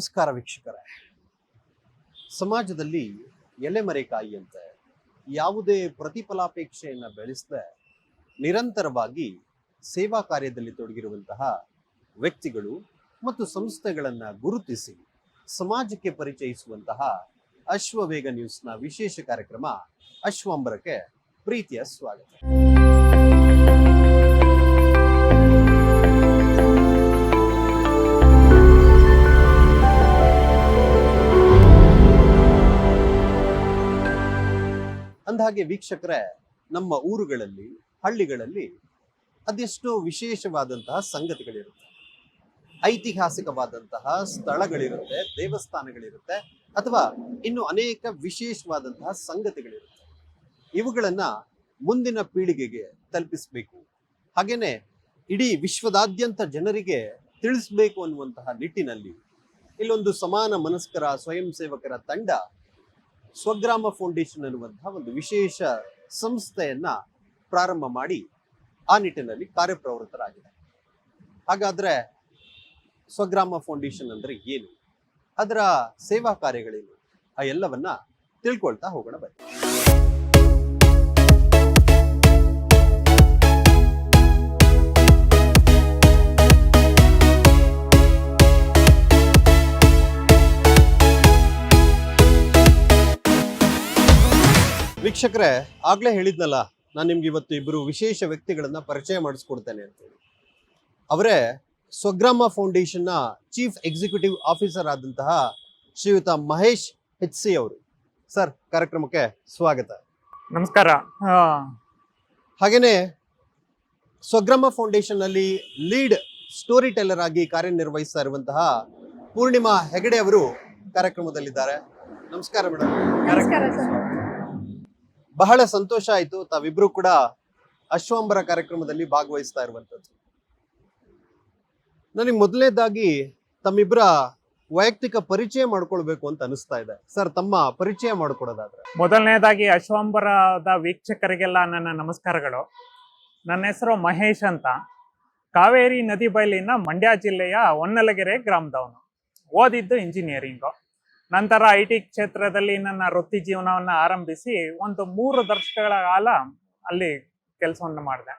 ನಮಸ್ಕಾರ ವೀಕ್ಷಕರೇ. ಸಮಾಜದಲ್ಲಿ ಎಲೆಮರೆಕಾಯಿಯಂತೆ ಯಾವುದೇ ಪ್ರತಿಫಲಾಪೇಕ್ಷೆಯನ್ನು ಬೆಳೆಸದೆ ನಿರಂತರವಾಗಿ ಸೇವಾ ಕಾರ್ಯದಲ್ಲಿ ತೊಡಗಿರುವಂತಹ ವ್ಯಕ್ತಿಗಳು ಮತ್ತು ಸಂಸ್ಥೆಗಳನ್ನು ಗುರುತಿಸಿ ಸಮಾಜಕ್ಕೆ ಪರಿಚಯಿಸುವಂತಹ ಅಶ್ವವೇಗ ನ್ಯೂಸ್ನ ವಿಶೇಷ ಕಾರ್ಯಕ್ರಮ ಅಶ್ವಾಂಬರಕ್ಕೆ ಪ್ರೀತಿಯ ಸ್ವಾಗತ. ಅಂದಹಾಗೆ ವೀಕ್ಷಕರೇ, ನಮ್ಮ ಊರುಗಳಲ್ಲಿ, ಹಳ್ಳಿಗಳಲ್ಲಿ ಅದೆಷ್ಟೋ ವಿಶೇಷವಾದಂತಹ ಸಂಗತಿಗಳಿರುತ್ತೆ. ಐತಿಹಾಸಿಕವಾದಂತಹ ಸ್ಥಳಗಳಿರುತ್ತೆ, ದೇವಸ್ಥಾನಗಳಿರುತ್ತೆ, ಅಥವಾ ಇನ್ನು ಅನೇಕ ವಿಶೇಷವಾದಂತಹ ಸಂಗತಿಗಳಿರುತ್ತೆ. ಇವುಗಳನ್ನ ಮುಂದಿನ ಪೀಳಿಗೆಗೆ ತಲುಪಿಸಬೇಕು. ಹಾಗೇನೆ ಇಡೀ ವಿಶ್ವದಾದ್ಯಂತ ಜನರಿಗೆ ತಿಳಿಸ್ಬೇಕು ಅನ್ನುವಂತಹ ನಿಟ್ಟಿನಲ್ಲಿ ಇಲ್ಲೊಂದು ಸಮಾನ ಮನಸ್ಕರ ಸ್ವಯಂ ಸೇವಕರ ತಂಡ ಸ್ವಗ್ರಾಮ ಫೌಂಡೇಶನ್ ಅನ್ನುವಂತಹ ಒಂದು ವಿಶೇಷ ಸಂಸ್ಥೆಯನ್ನ ಪ್ರಾರಂಭ ಮಾಡಿ ಆ ನಿಟ್ಟಿನಲ್ಲಿ ಕಾರ್ಯಪ್ರವೃತ್ತರಾಗಿದೆ ಹಾಗಾದ್ರೆ ಸ್ವಗ್ರಾಮ ಫೌಂಡೇಶನ್ ಅಂದ್ರೆ ಏನು? ಅದರ ಸೇವಾ ಕಾರ್ಯಗಳೇನು? ಆ ಎಲ್ಲವನ್ನ ತಿಳ್ಕೊಳ್ತಾ ಹೋಗೋಣ ಬನ್ನಿ. ವೀಕ್ಷಕರೇ ಆಗ್ಲೇ ಹೇಳಿದ್ನಲ್ಲ ನಾನು ನಿಮ್ಗೆ ಇವತ್ತು ಇಬ್ಬರು ವಿಶೇಷ ವ್ಯಕ್ತಿಗಳನ್ನ ಪರಿಚಯ ಮಾಡಿಸ್ಕೊಡ್ತೇನೆ ಅಂತೇಳಿ ಅವರೇ ಸ್ವಗ್ರಾಮ ಫೌಂಡೇಶನ್ನ ಚೀಫ್ ಎಕ್ಸಿಕ್ಯೂಟಿವ್ ಆಫೀಸರ್ ಆದಂತಹ ಶ್ರೀಯುತ ಮಹೇಶ್ ಹೆಚ್ ಸಿ ಅವರು. ಸರ್ ಕಾರ್ಯಕ್ರಮಕ್ಕೆ ಸ್ವಾಗತ. ನಮಸ್ಕಾರ. ಹಾಗೇನೆ ಸ್ವಗ್ರಾಮ ಫೌಂಡೇಶನ್ ಅಲ್ಲಿ ಲೀಡ್ ಸ್ಟೋರಿ ಟೆಲ್ಲರ್ ಆಗಿ ಕಾರ್ಯನಿರ್ವಹಿಸ್ತಾ ಇರುವಂತಹ ಪೂರ್ಣಿಮಾ ಹೆಗಡೆ ಅವರು ಕಾರ್ಯಕ್ರಮದಲ್ಲಿದ್ದಾರೆ. ನಮಸ್ಕಾರ ಮೇಡಮ್. ನಮಸ್ಕಾರ ಸರ್. ಬಹಳ ಸಂತೋಷ ಆಯ್ತು. ತಾವಿಬ್ರು ಕೂಡ ಅಶ್ವಂಬರ ಕಾರ್ಯಕ್ರಮದಲ್ಲಿ ಭಾಗವಹಿಸ್ತಾ ಇರುವಂತದ್ದು ನನಗೆ ಮೊದಲನೇದಾಗಿ ತಮ್ಮಿಬ್ಬರ ವೈಯಕ್ತಿಕ ಪರಿಚಯ ಮಾಡ್ಕೊಳ್ಬೇಕು ಅಂತ ಅನಿಸ್ತಾ ಇದೆ. ಸರ್, ತಮ್ಮ ಪರಿಚಯ ಮಾಡ್ಕೊಡೋದಾದ್ರೆ. ಮೊದಲನೇದಾಗಿ ಅಶ್ವಂಬರದ ವೀಕ್ಷಕರಿಗೆಲ್ಲ ನನ್ನ ನಮಸ್ಕಾರಗಳು. ನನ್ನ ಹೆಸರು ಮಹೇಶ್ ಅಂತ. ಕಾವೇರಿ ನದಿ ಬಯಲಿನ ಮಂಡ್ಯ ಜಿಲ್ಲೆಯ ಹೊನ್ನಲಗೆರೆ ಗ್ರಾಮದವನು. ಓದಿದ್ದು ಇಂಜಿನಿಯರಿಂಗು ನಂತರ ಐ ಟಿ ಕ್ಷೇತ್ರದಲ್ಲಿ ನನ್ನ ವೃತ್ತಿ ಜೀವನವನ್ನು ಆರಂಭಿಸಿ ಒಂದು ಮೂರು ದಶಕಗಳ ಕಾಲ ಅಲ್ಲಿ ಕೆಲಸವನ್ನು ಮಾಡಿದೆ.